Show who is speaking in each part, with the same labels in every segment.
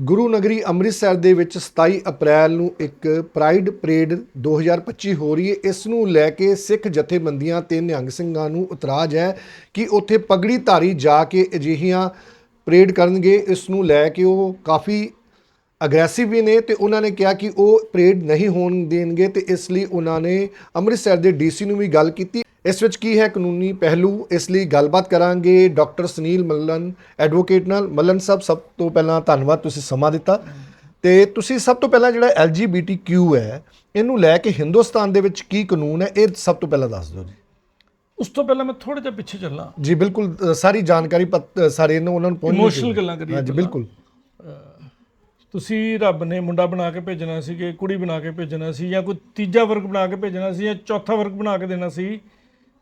Speaker 1: ਗੁਰੂ ਨਗਰੀ ਅੰਮ੍ਰਿਤਸਰ ਦੇ ਵਿੱਚ 27 ਅਪ੍ਰੈਲ ਨੂੰ ਇੱਕ ਪ੍ਰਾਈਡ ਪਰੇਡ 2025 ਹੋ ਰਹੀ ਹੈ। ਇਸ ਨੂੰ ਲੈ ਕੇ ਸਿੱਖ ਜਥੇਬੰਦੀਆਂ ਤੇ ਨਿਹੰਗ ਸਿੰਘਾਂ ਨੂੰ ਇਤਰਾਜ਼ ਹੈ ਕਿ ਉੱਥੇ ਪਗੜੀ ਧਾਰੀ ਜਾ ਕੇ ਅਜਿਹੀਆਂ ਪਰੇਡ ਕਰਨਗੇ। ਇਸ ਨੂੰ ਲੈ ਕੇ ਉਹ ਕਾਫੀ ਅਗਰੈਸਿਵ ਵੀ ਨੇ ਤੇ ਉਹਨਾਂ ਨੇ ਕਿਹਾ ਕਿ ਉਹ ਪਰੇਡ ਨਹੀਂ ਹੋਣ ਦੇਣਗੇ ਤੇ ਇਸ ਲਈ ਉਹਨਾਂ ਨੇ ਅੰਮ੍ਰਿਤਸਰ ਦੇ ਡੀਸੀ ਨੂੰ ਵੀ ਗੱਲ ਕੀਤੀ। ਇਸ ਵਿੱਚ ਕੀ ਹੈ ਕਾਨੂੰਨੀ ਪਹਿਲੂ? ਇਸ ਲਈ ਗੱਲਬਾਤ ਕਰਾਂਗੇ ਡਾਕਟਰ ਸੁਨੀਲ ਮੱਲਨ ਐਡਵੋਕੇਟ ਨਾਲ। ਮੱਲਨ ਸਾਹਿਬ ਸਭ ਤੋਂ ਪਹਿਲਾਂ ਧੰਨਵਾਦ ਤੁਸੀਂ ਸਮਾਂ ਦਿੱਤਾ। ਤੇ ਤੁਸੀਂ ਸਭ ਤੋਂ ਪਹਿਲਾਂ ਜਿਹੜਾ LGBTQ ਹੈ ਇਹਨੂੰ ਲੈ ਕੇ ਹਿੰਦੁਸਤਾਨ ਦੇ ਵਿੱਚ ਕੀ ਕਾਨੂੰਨ ਹੈ ਇਹ ਸਭ ਤੋਂ ਪਹਿਲਾਂ ਦੱਸ ਦਿਓ ਜੀ।
Speaker 2: ਉਸ ਤੋਂ ਪਹਿਲਾਂ ਮੈਂ ਥੋੜਾ ਜਿਹਾ ਪਿੱਛੇ ਚੱਲਾਂ।
Speaker 1: ਜੀ ਬਿਲਕੁਲ ਸਾਰੀ ਜਾਣਕਾਰੀ ਸਾਰੇ ਨੂੰ ਉਹਨਾਂ ਨੂੰ ਚਾਹੀਦੀ ਹੈ।
Speaker 2: ਗੱਲਾਂ ਕਰੀਏ
Speaker 1: ਹਾਂਜੀ
Speaker 2: ਪਹਿਲਾਂ।
Speaker 1: ਬਿਲਕੁਲ।
Speaker 2: ਤੁਸੀਂ ਰੱਬ ਨੇ ਮੁੰਡਾ ਬਣਾ ਕੇ ਭੇਜਣਾ ਸੀ ਕਿ ਕੁੜੀ ਬਣਾ ਕੇ ਭੇਜਣਾ ਸੀ ਜਾਂ ਕੋਈ ਤੀਜਾ ਵਰਗ ਬਣਾ ਕੇ ਭੇਜਣਾ ਸੀ ਜਾਂ ਚੌਥਾ ਵਰਗ ਬਣਾ ਕੇ ਦੇਣਾ ਸੀ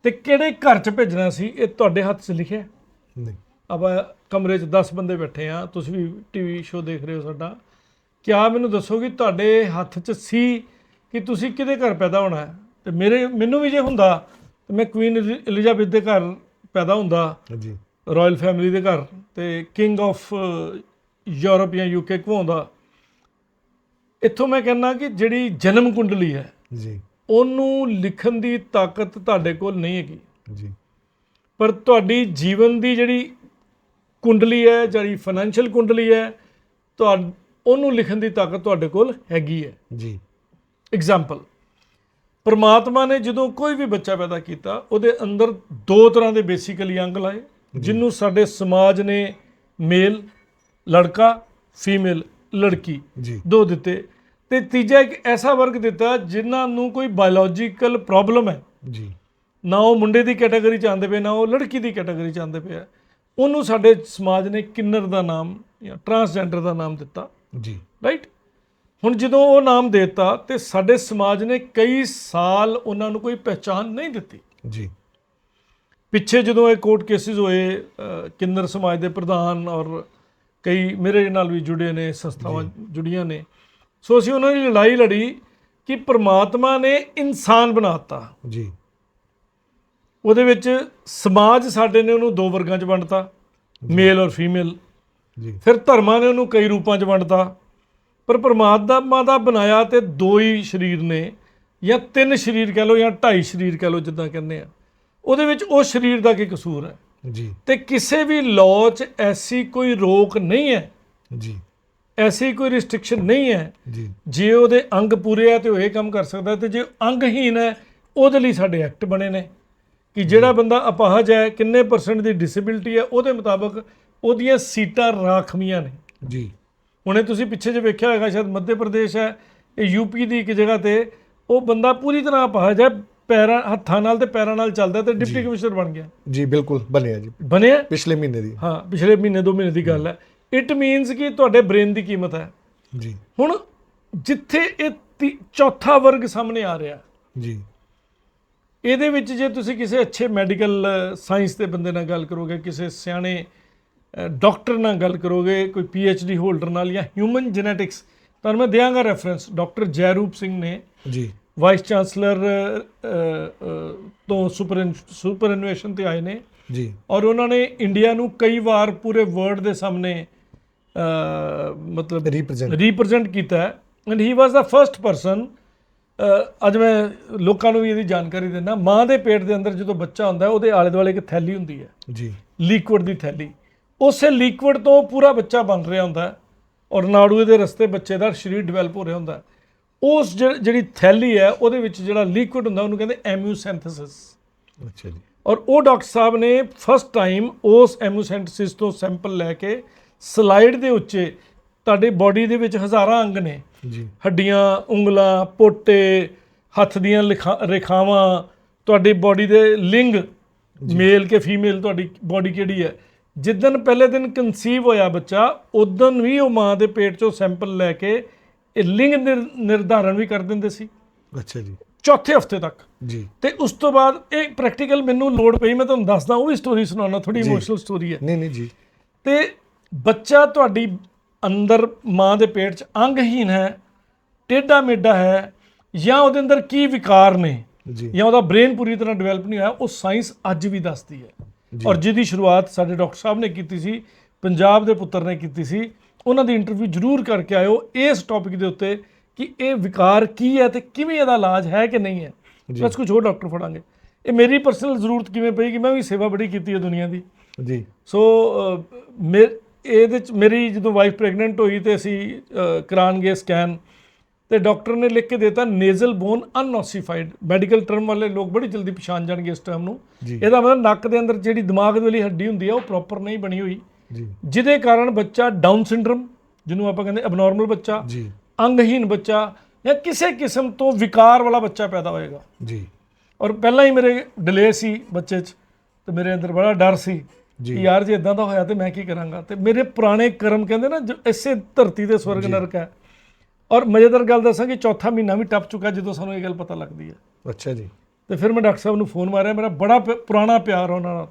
Speaker 2: ਤੇ ਕਿਹੜੇ ਘਰ 'ਚ ਭੇਜਣਾ ਸੀ? ਇਹ ਤੁਹਾਡੇ ਹੱਥ 'ਚ ਲਿਖਿਆ।
Speaker 1: ਨਹੀਂ।
Speaker 2: ਆਪਾਂ ਕਮਰੇ 'ਚ 10 ਬੰਦੇ ਬੈਠੇ ਆ ਤੁਸੀਂ ਵੀ ਟੀਵੀ ਸ਼ੋਅ ਦੇਖ ਰਹੇ ਹੋ ਸਾਡਾ। ਕਿਆ ਮੈਨੂੰ ਦੱਸੋ ਕਿ ਤੁਹਾਡੇ ਹੱਥ 'ਚ ਸੀ ਕਿ ਤੁਸੀਂ ਕਿਹਦੇ ਘਰ ਪੈਦਾ ਹੋਣਾ? ਹੈ ਤੇ ਮੇਰੇ ਮੈਨੂੰ ਵੀ ਜੇ ਹੁੰਦਾ ਤੇ ਮੈਂ ਕੁਈਨ ਐਲਿਜ਼ਾਬੈਥ ਦੇ ਘਰ ਪੈਦਾ ਹੁੰਦਾ।
Speaker 1: ਜੀ
Speaker 2: ਰਾਇਲ ਫੈਮਿਲੀ ਦੇ ਘਰ। ਤੇ ਕਿੰਗ ਆਫ ਯੂਰਪ ਜਾਂ ਯੂਕੇ ਘਵਾਉਂਦਾ ਇੱਥੋਂ ਮੈਂ ਕਹਿੰਦਾ ਕਿ ਜਿਹੜੀ ਜਨਮ ਕੁੰਡਲੀ ਹੈ
Speaker 1: ਜੀ।
Speaker 2: ਉਹਨੂੰ ਲਿਖਣ ਦੀ ਤਾਕਤ ਤੁਹਾਡੇ ਕੋਲ ਨਹੀਂ ਹੈਗੀ।
Speaker 1: ਜੀ।
Speaker 2: ਪਰ ਤੁਹਾਡੀ ਜੀਵਨ ਦੀ ਜਿਹੜੀ ਕੁੰਡਲੀ ਹੈ ਜਿਹੜੀ ਫਾਈਨੈਂਸ਼ੀਅਲ ਕੁੰਡਲੀ ਹੈ ਤੁਹਾ ਉਹਨੂੰ ਲਿਖਣ ਦੀ ਤਾਕਤ ਤੁਹਾਡੇ ਕੋਲ ਹੈਗੀ ਹੈ।
Speaker 1: ਜੀ।
Speaker 2: ਐਗਜ਼ਾਮਪਲ ਪਰਮਾਤਮਾ ਨੇ ਜਦੋਂ ਕੋਈ ਵੀ ਬੱਚਾ ਪੈਦਾ ਕੀਤਾ ਉਹਦੇ ਅੰਦਰ ਦੋ ਤਰ੍ਹਾਂ ਦੇ ਬੇਸਿਕਲੀ ਅੰਗ ਲਾਏ ਜਿਹਨੂੰ ਸਾਡੇ ਸਮਾਜ ਨੇ ਮੇਲ ਲੜਕਾ ਫੀਮੇਲ ਲੜਕੀ
Speaker 1: ਜੀ।
Speaker 2: ਦੋ ਦਿੱਤੇ। ਤੇ ਤੀਜਾ ਇੱਕ ਐਸਾ ਵਰਗ ਦਿੱਤਾ ਜਿਨ੍ਹਾਂ ਨੂੰ ਕੋਈ ਬਾਇਓਲੋਜੀਕਲ ਪ੍ਰੋਬਲਮ ਹੈ।
Speaker 1: ਜੀ।
Speaker 2: ਨਾ ਉਹ ਮੁੰਡੇ ਦੀ ਕੈਟਾਗਰੀ ਚ ਆਉਂਦੇ ਪਏ ਨਾ ਉਹ ਲੜਕੀ ਦੀ ਕੈਟਾਗਰੀ ਚ ਆਉਂਦੇ ਪਏ। ਉਹਨੂੰ ਸਾਡੇ ਸਮਾਜ ਨੇ ਕਿੰਨਰ ਦਾ ਨਾਮ ਜਾਂ ਟਰਾਂਸਜੈਂਡਰ ਦਾ ਨਾਮ ਦਿੱਤਾ।
Speaker 1: ਜੀ।
Speaker 2: ਰਾਈਟ ਹੁਣ ਜਦੋਂ ਉਹ ਨਾਮ ਦੇਤਾ ਤੇ ਸਾਡੇ ਸਮਾਜ ਨੇ ਕਈ ਸਾਲ ਉਹਨਾਂ ਨੂੰ ਕੋਈ ਪਹਿਚਾਨ ਨਹੀਂ ਦਿੱਤੀ।
Speaker 1: ਜੀ।
Speaker 2: ਪਿੱਛੇ ਜਦੋਂ ਇਹ ਕੋਰਟ ਕੇਸਿਸ ਹੋਏ ਕਿੰਨਰ ਸਮਾਜ ਦੇ ਪ੍ਰਧਾਨ ਔਰ ਕਈ ਮੇਰੇ ਨਾਲ ਵੀ ਜੁੜੇ ਨੇ ਸੰਸਥਾਵਾਂ ਜੁੜੀਆਂ ਨੇ ਸੋ ਅਸੀਂ ਉਹਨਾਂ ਦੀ ਲੜਾਈ ਲੜੀ ਕਿ ਪ੍ਰਮਾਤਮਾ ਨੇ ਇਨਸਾਨ ਬਣਾਤਾ
Speaker 1: ਜੀ।
Speaker 2: ਉਹਦੇ ਵਿੱਚ ਸਮਾਜ ਸਾਡੇ ਨੇ ਉਹਨੂੰ ਦੋ ਵਰਗਾਂ 'ਚ ਵੰਡਤਾ ਮੇਲ ਔਰ ਫੀਮੇਲ
Speaker 1: ਜੀ।
Speaker 2: ਫਿਰ ਧਰਮਾਂ ਨੇ ਉਹਨੂੰ ਕਈ ਰੂਪਾਂ 'ਚ ਵੰਡਤਾ। ਪਰ ਪਰਮਾਤਮਾ ਦਾ ਬਣਾਇਆ ਤੇ ਦੋ ਹੀ ਸਰੀਰ ਨੇ ਜਾਂ ਤਿੰਨ ਸਰੀਰ ਕਹਿ ਲਓ ਜਾਂ ਢਾਈ ਸਰੀਰ ਕਹਿ ਲਓ ਜਿੱਦਾਂ ਕਹਿੰਦੇ ਆ। ਉਹਦੇ ਵਿੱਚ ਉਹ ਸਰੀਰ ਦਾ ਕੀ ਕਸੂਰ ਹੈ?
Speaker 1: ਜੀ।
Speaker 2: ਤੇ ਕਿਸੇ ਵੀ ਲਾਅ 'ਚ ਐਸੀ ਕੋਈ ਰੋਕ ਨਹੀਂ ਹੈ।
Speaker 1: ਜੀ।
Speaker 2: ਐਸੀ ਕੋਈ ਰਿਸਟ੍ਰਿਕਸ਼ਨ ਨਹੀਂ ਹੈ।
Speaker 1: ਜੀ।
Speaker 2: ਉਹਦੇ ਅੰਗ ਪੂਰੇ ਆ ਤੇ ਉਹ ਇਹ ਕੰਮ ਕਰ ਸਕਦਾ ਤੇ ਜੇ ਅੰਗਹੀਨ ਹੈ ਉਹਦੇ ਲਈ ਸਾਡੇ ਐਕਟ ਬਣੇ ਨੇ। ਕਿ ਜਿਹੜਾ ਬੰਦਾ ਅਪਾਹਜ ਹੈ ਕਿੰਨੇ ਪਰਸੈਂਟ ਦੀ ਡਿਸੇਬਿਲਟੀ ਹੈ ਉਹਦੇ ਮੁਤਾਬਕ ਉਹਦੀਆਂ ਸੀਟਾਂ ਰਾਖਵੀਆਂ ਨੇ।
Speaker 1: ਜੀ।
Speaker 2: ਹੁਣੇ ਤੁਸੀਂ ਪਿੱਛੇ ਜੇ ਵੇਖਿਆ ਹੋਵੇਗਾ ਸ਼ਾਇਦ ਮੱਧ ਪ੍ਰਦੇਸ਼ ਹੈ ਇਹ ਯੂਪੀ ਦੀ ਇੱਕ ਜਗ੍ਹਾ ਤੇ ਉਹ ਬੰਦਾ ਪੂਰੀ ਤਰ੍ਹਾਂ ਅਪਾਹਜ ਹੈ ਪੈਰਾਂ ਹੱਥਾਂ ਨਾਲ ਤੇ ਪੈਰਾਂ ਨਾਲ ਚੱਲਦਾ ਤੇ ਡਿਪਟੀ ਕਮਿਸ਼ਨਰ ਬਣ ਗਿਆ।
Speaker 1: ਜੀ ਬਿਲਕੁਲ ਬਣਿਆ ਜੀ।
Speaker 2: ਬਣਿਆ?
Speaker 1: ਪਿਛਲੇ ਮਹੀਨੇ ਦੀ।
Speaker 2: ਹਾਂ ਪਿਛਲੇ ਮਹੀਨੇ ਦੋ ਮਹੀਨੇ ਦੀ ਗੱਲ ਹੈ। ਇਟ ਮੀਨਸ ਕਿ ਤੁਹਾਡੇ ਬ੍ਰੇਨ ਦੀ ਕੀਮਤ ਹੈ।
Speaker 1: ਜੀ।
Speaker 2: ਹੁਣ ਜਿੱਥੇ ਇਹ ਚੌਥਾ ਵਰਗ ਸਾਹਮਣੇ ਆ ਰਿਹਾ।
Speaker 1: ਜੀ।
Speaker 2: ਇਹਦੇ ਵਿੱਚ ਜੇ ਤੁਸੀਂ ਕਿਸੇ ਅੱਛੇ ਮੈਡੀਕਲ ਸਾਇੰਸ ਦੇ ਬੰਦੇ ਨਾਲ ਗੱਲ ਕਰੋਗੇ ਕਿਸੇ ਸਿਆਣੇ ਡਾਕਟਰ ਨਾਲ ਗੱਲ ਕਰੋਗੇ ਕੋਈ ਪੀ ਐਚ ਡੀ ਹੋਲਡਰ ਨਾਲ ਜਾਂ ਹਿਊਮਨ ਜੈਨੇਟਿਕਸ ਤੁਹਾਨੂੰ ਮੈਂ ਦਿਆਂਗਾ ਰੈਫਰੈਂਸ ਡਾਕਟਰ ਜੈਰੂਪ ਸਿੰਘ ਨੇ
Speaker 1: ਜੀ।
Speaker 2: ਵਾਈਸ ਚਾਂਸਲਰ ਤੋਂ ਸੁਪਰ ਸੁਪਰ ਇਨੋਵੇਸ਼ਨ ਤੇ ਆਏ ਨੇ।
Speaker 1: ਜੀ।
Speaker 2: ਔਰ ਉਹਨਾਂ ਨੇ ਇੰਡੀਆ ਨੂੰ ਕਈ ਵਾਰ ਪੂਰੇ ਵਰਲਡ ਦੇ ਸਾਹਮਣੇ ਮਤਲਬ
Speaker 1: ਰਿਪਰੈਜ਼ੈਂਟ
Speaker 2: ਰਿਪਰੈਜ਼ੈਂਟ ਕੀਤਾ ਹੈ। And he was the first person ਅੱਜ ਮੈਂ ਲੋਕਾਂ ਨੂੰ ਵੀ ਇਹਦੀ ਜਾਣਕਾਰੀ ਦਿੰਦਾ ਮਾਂ ਦੇ ਪੇਟ ਦੇ ਅੰਦਰ ਜਦੋਂ ਬੱਚਾ ਹੁੰਦਾ ਉਹਦੇ ਆਲੇ ਦੁਆਲੇ ਇੱਕ ਥੈਲੀ ਹੁੰਦੀ ਹੈ।
Speaker 1: ਜੀ।
Speaker 2: ਲਿਕੁਇਡ ਦੀ ਥੈਲੀ। ਉਸੇ ਲਿਕੁਇਡ ਤੋਂ ਪੂਰਾ ਬੱਚਾ ਬਣ ਰਿਹਾ ਹੁੰਦਾ ਔਰ ਨਾੜੂਏ ਦੇ ਰਸਤੇ ਬੱਚੇ ਦਾ ਸਰੀਰ ਡਿਵੈਲਪ ਹੋ ਰਿਹਾ ਹੁੰਦਾ ਉਸ ਜਿਹ- ਜਿਹੜੀ ਥੈਲੀ ਹੈ ਉਹਦੇ ਵਿੱਚ ਜਿਹੜਾ ਲਿਕੁਇਡ ਹੁੰਦਾ ਉਹਨੂੰ ਕਹਿੰਦੇ ਐਮਿਓਸੈਂਥੇਸਿਸ
Speaker 1: ਅੱਛਾ ਜੀ।
Speaker 2: ਔਰ ਉਹ ਡਾਕਟਰ ਸਾਹਿਬ ਨੇ ਫਸਟ ਟਾਈਮ ਉਸ ਐਮਿਓਸੈਂਥੇਸਿਸ ਤੋਂ ਸੈਂਪਲ ਲੈ ਕੇ ਸਲਾਈਡ ਦੇ ਉੱਤੇ ਤੁਹਾਡੇ ਬਾਡੀ ਦੇ ਵਿੱਚ ਹਜ਼ਾਰਾਂ ਅੰਗ ਨੇ।
Speaker 1: ਜੀ।
Speaker 2: ਹੱਡੀਆਂ ਉਂਗਲਾਂ ਪੋਟੇ ਹੱਥ ਦੀਆਂ ਰੇਖਾਵਾਂ ਤੁਹਾਡੀ ਬਾਡੀ ਦੇ ਲਿੰਗ ਮੇਲ ਕੇ ਫੀਮੇਲ ਤੁਹਾਡੀ ਬਾਡੀ ਕਿਹੜੀ ਹੈ? ਜਿੱਦਨ ਪਹਿਲੇ ਦਿਨ ਕਨਸੀਵ ਹੋਇਆ ਬੱਚਾ ਉਦੋਂ ਵੀ ਉਹ ਮਾਂ ਦੇ ਪੇਟ ਚੋਂ ਸੈਂਪਲ ਲੈ ਕੇ ਇਹ ਲਿੰਗ ਨਿਰ- ਨਿਰਧਾਰਨ ਵੀ ਕਰ ਦਿੰਦੇ ਸੀ।
Speaker 1: ਅੱਛਾ ਜੀ।
Speaker 2: ਚੌਥੇ ਹਫ਼ਤੇ ਤੱਕ।
Speaker 1: ਜੀ।
Speaker 2: ਤੇ ਉਸ ਤੋਂ ਬਾਅਦ ਇਹ ਪ੍ਰੈਕਟੀਕਲ ਮੈਨੂੰ ਲੋੜ ਪਈ ਮੈਂ ਤੁਹਾਨੂੰ ਦੱਸਦਾ ਉਹ ਵੀ ਸਟੋਰੀ ਸੁਣਾਉਣਾ ਥੋੜੀ ਇਮੋਸ਼ਨਲ ਸਟੋਰੀ ਹੈ।
Speaker 1: ਨਹੀਂ ਨਹੀਂ ਜੀ।
Speaker 2: ਤੇ ਬੱਚਾ ਤੁਹਾਡੀ ਅੰਦਰ ਮਾਂ ਦੇ ਪੇਟ 'ਚ ਅੰਗਹੀਨ ਹੈ ਟੇਢਾ ਮੇਢਾ ਹੈ ਜਾਂ ਉਹਦੇ ਅੰਦਰ ਕੀ ਵਿਕਾਰ ਨੇ
Speaker 1: ਜੀ।
Speaker 2: ਜਾਂ ਉਹਦਾ ਬ੍ਰੇਨ ਪੂਰੀ ਤਰ੍ਹਾਂ ਡਿਵੈਲਪ ਨਹੀਂ ਹੋਇਆ ਉਹ ਸਾਇੰਸ ਅੱਜ ਵੀ ਦੱਸਦੀ ਹੈ। ਔਰ ਜਿਹਦੀ ਸ਼ੁਰੂਆਤ ਸਾਡੇ ਡਾਕਟਰ ਸਾਹਿਬ ਨੇ ਕੀਤੀ ਸੀ ਪੰਜਾਬ ਦੇ ਪੁੱਤਰ ਨੇ ਕੀਤੀ ਸੀ ਉਹਨਾਂ ਦੀ ਇੰਟਰਵਿਊ ਜ਼ਰੂਰ ਕਰਕੇ ਆਇਓ ਇਸ ਟੌਪਿਕ ਦੇ ਉੱਤੇ ਕਿ ਇਹ ਵਿਕਾਰ ਕੀ ਹੈ ਤੇ ਕਿਵੇਂ ਇਹਦਾ ਇਲਾਜ ਹੈ ਕਿ ਨਹੀਂ ਹੈ। ਬਸ ਕੁਝ ਹੋਰ ਡਾਕਟਰ ਫੜਾਂਗੇ। ਇਹ ਮੇਰੀ ਪਰਸਨਲ ਜ਼ਰੂਰਤ ਕਿਵੇਂ ਪਈ ਕਿ ਮੈਂ ਵੀ ਸੇਵਾ ਬੜੀ ਕੀਤੀ ਹੈ ਦੁਨੀਆ ਦੀ।
Speaker 1: ਜੀ।
Speaker 2: ਸੋ ਮੇ ਇਹਦੇ ਚ ਮੇਰੀ ਜਦੋਂ ਵਾਈਫ ਪ੍ਰੈਗਨੈਂਟ ਹੋਈ ਤੇ ਅਸੀਂ ਗਏ ਸਕੈਨ ਤੇ ਡਾਕਟਰ ਨੇ ਲਿਖ ਕੇ ਦਿੱਤਾ nasal bone unossified medical term ਵਾਲੇ ਲੋਕ ਬੜੀ ਜਲਦੀ ਪਛਾਣ ਜਾਣਗੇ ਇਸ ਟਰਮ ਨੂੰ। ਇਹਦਾ ਮਤਲਬ ਨੱਕ ਦੇ ਅੰਦਰ ਜਿਹੜੀ ਦਿਮਾਗ ਦੇ ਵਾਲੀ ਹੱਡੀ ਹੁੰਦੀ ਹੈ ਉਹ ਪ੍ਰੋਪਰ ਨਹੀਂ ਬਣੀ ਹੋਈ।
Speaker 1: ਜੀ।
Speaker 2: ਜਿਹਦੇ ਕਾਰਨ ਬੱਚਾ ਡਾਊਨ ਸਿੰਡਰਮ ਜਿਹਨੂੰ ਆਪਾਂ ਕਹਿੰਦੇ ਅਬਨੋਰਮਲ ਬੱਚਾ
Speaker 1: ਜੀ।
Speaker 2: ਅੰਗਹੀਨ ਬੱਚਾ ਜਾਂ ਕਿਸੇ ਕਿਸਮ ਤੋਂ ਵਿਕਾਰ ਵਾਲਾ ਬੱਚਾ ਪੈਦਾ ਹੋਏਗਾ।
Speaker 1: ਜੀ।
Speaker 2: ਔਰ ਪਹਿਲਾਂ ਹੀ ਮੇਰੇ ਡਿਲੇ ਸੀ ਬੱਚੇ 'ਚ ਤੇ ਮੇਰੇ ਅੰਦਰ ਬੜਾ ਡਰ ਸੀ। ਕਿ ਯਾਰ ਜੇ ਇਦਾਂ ਦਾ ਹੋਇਆ ਤੇ ਮੈਂ ਕੀ ਕਰਾਂਗਾ? ਤੇ ਮੇਰੇ ਪੁਰਾਣੇ ਕਰਮ ਕਹਿੰਦੇ ਨਾ ਜੋ ਇਸੇ ਧਰਤੀ ਤੇ ਸਵਰਗ ਨਰਕ ਹੈ। ਔਰ ਮਜ਼ੇਦਾਰ ਗੱਲ ਦੱਸਾਂ ਕਿ ਚੌਥਾ ਮਹੀਨਾ ਵੀ ਟੱਪ ਚੁੱਕਾ ਜਦੋਂ ਸਾਨੂੰ ਇਹ ਗੱਲ ਪਤਾ ਲੱਗਦੀ ਹੈ।
Speaker 1: ਅੱਛਾ ਜੀ।
Speaker 2: ਤੇ ਫਿਰ ਮੈਂ ਡਾਕਟਰ ਸਾਹਿਬ ਨੂੰ ਫੋਨ ਮਾਰਿਆ ਮੇਰਾ ਬੜਾ ਪੁਰਾਣਾ ਪਿਆਰ ਉਹਨਾਂ ਨਾਲ।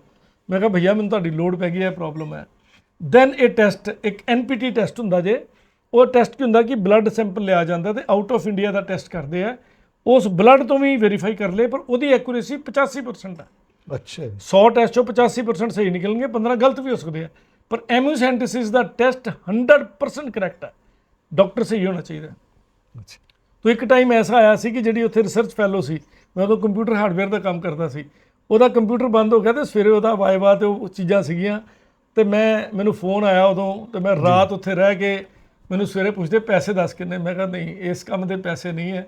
Speaker 2: ਮੈਂ ਕਿਹਾ ਭਈਆ ਮੈਨੂੰ ਤੁਹਾਡੀ ਲੋੜ ਪੈ ਗਈ ਹੈ ਪ੍ਰੋਬਲਮ ਹੈ। ਦੈਨ ਇਹ ਟੈਸਟ ਇੱਕ ਐਨਪੀਟੀ ਟੈਸਟ ਹੁੰਦਾ ਜੇ ਉਹ ਟੈਸਟ ਕੀ ਹੁੰਦਾ ਕਿ ਬਲੱਡ ਸੈਂਪਲ ਲਿਆ ਜਾਂਦਾ ਤੇ ਆਊਟ ਆਫ ਇੰਡੀਆ ਦਾ ਟੈਸਟ ਕਰਦੇ ਆ। ਉਸ ਬਲੱਡ ਤੋਂ ਵੀ ਵੈਰੀਫਾਈ ਕਰ ਲਏ ਪਰ ਉਹਦੀ ਐਕੂਰੇਸੀ 85% ਹੈ।
Speaker 1: ਅੱਛਾ ਜੀ।
Speaker 2: 100 ਟੈਸਟ ਚੋਂ 85% ਸਹੀ ਨਿਕਲਣਗੇ 15 ਗਲਤ ਵੀ ਹੋ ਸਕਦੇ ਆ। ਪਰ ਐਮਿਓਸੈਂਟਿਸਿਸ ਦਾ ਟੈਸਟ 100% ਕਰੈਕਟ ਹੈ ਡਾਕਟਰ ਸਹੀ ਹੋਣਾ ਚਾਹੀਦਾ।
Speaker 1: ਅੱਛਾ।
Speaker 2: ਤੋ ਇੱਕ ਟਾਈਮ ਐਸਾ ਆਇਆ ਸੀ ਕਿ ਜਿਹੜੀ ਉੱਥੇ ਰਿਸਰਚ ਫੈਲੋ ਸੀ ਮੈਂ ਉਦੋਂ ਕੰਪਿਊਟਰ ਹਾਰਡਵੇਅਰ ਦਾ ਕੰਮ ਕਰਦਾ ਸੀ। ਉਹਦਾ ਕੰਪਿਊਟਰ ਬੰਦ ਹੋ ਗਿਆ ਤੇ ਸਵੇਰੇ ਉਹਦਾ ਵਾਈਵਾ ਤੇ ਉਹ ਚੀਜ਼ਾਂ ਸੀਗੀਆਂ। ਤੇ ਮੈਂ ਮੈਨੂੰ ਫੋਨ ਆਇਆ ਉਦੋਂ ਤੇ ਮੈਂ ਰਾਤ ਉੱਥੇ ਰਹਿ ਕੇ ਮੈਨੂੰ ਸਵੇਰੇ ਪੁੱਛਦੇ ਪੈਸੇ ਦੱਸ ਕਿੰਨੇ? ਮੈਂ ਕਿਹਾ ਨਹੀਂ ਇਸ ਕੰਮ ਦੇ ਪੈਸੇ ਨਹੀਂ ਹੈ।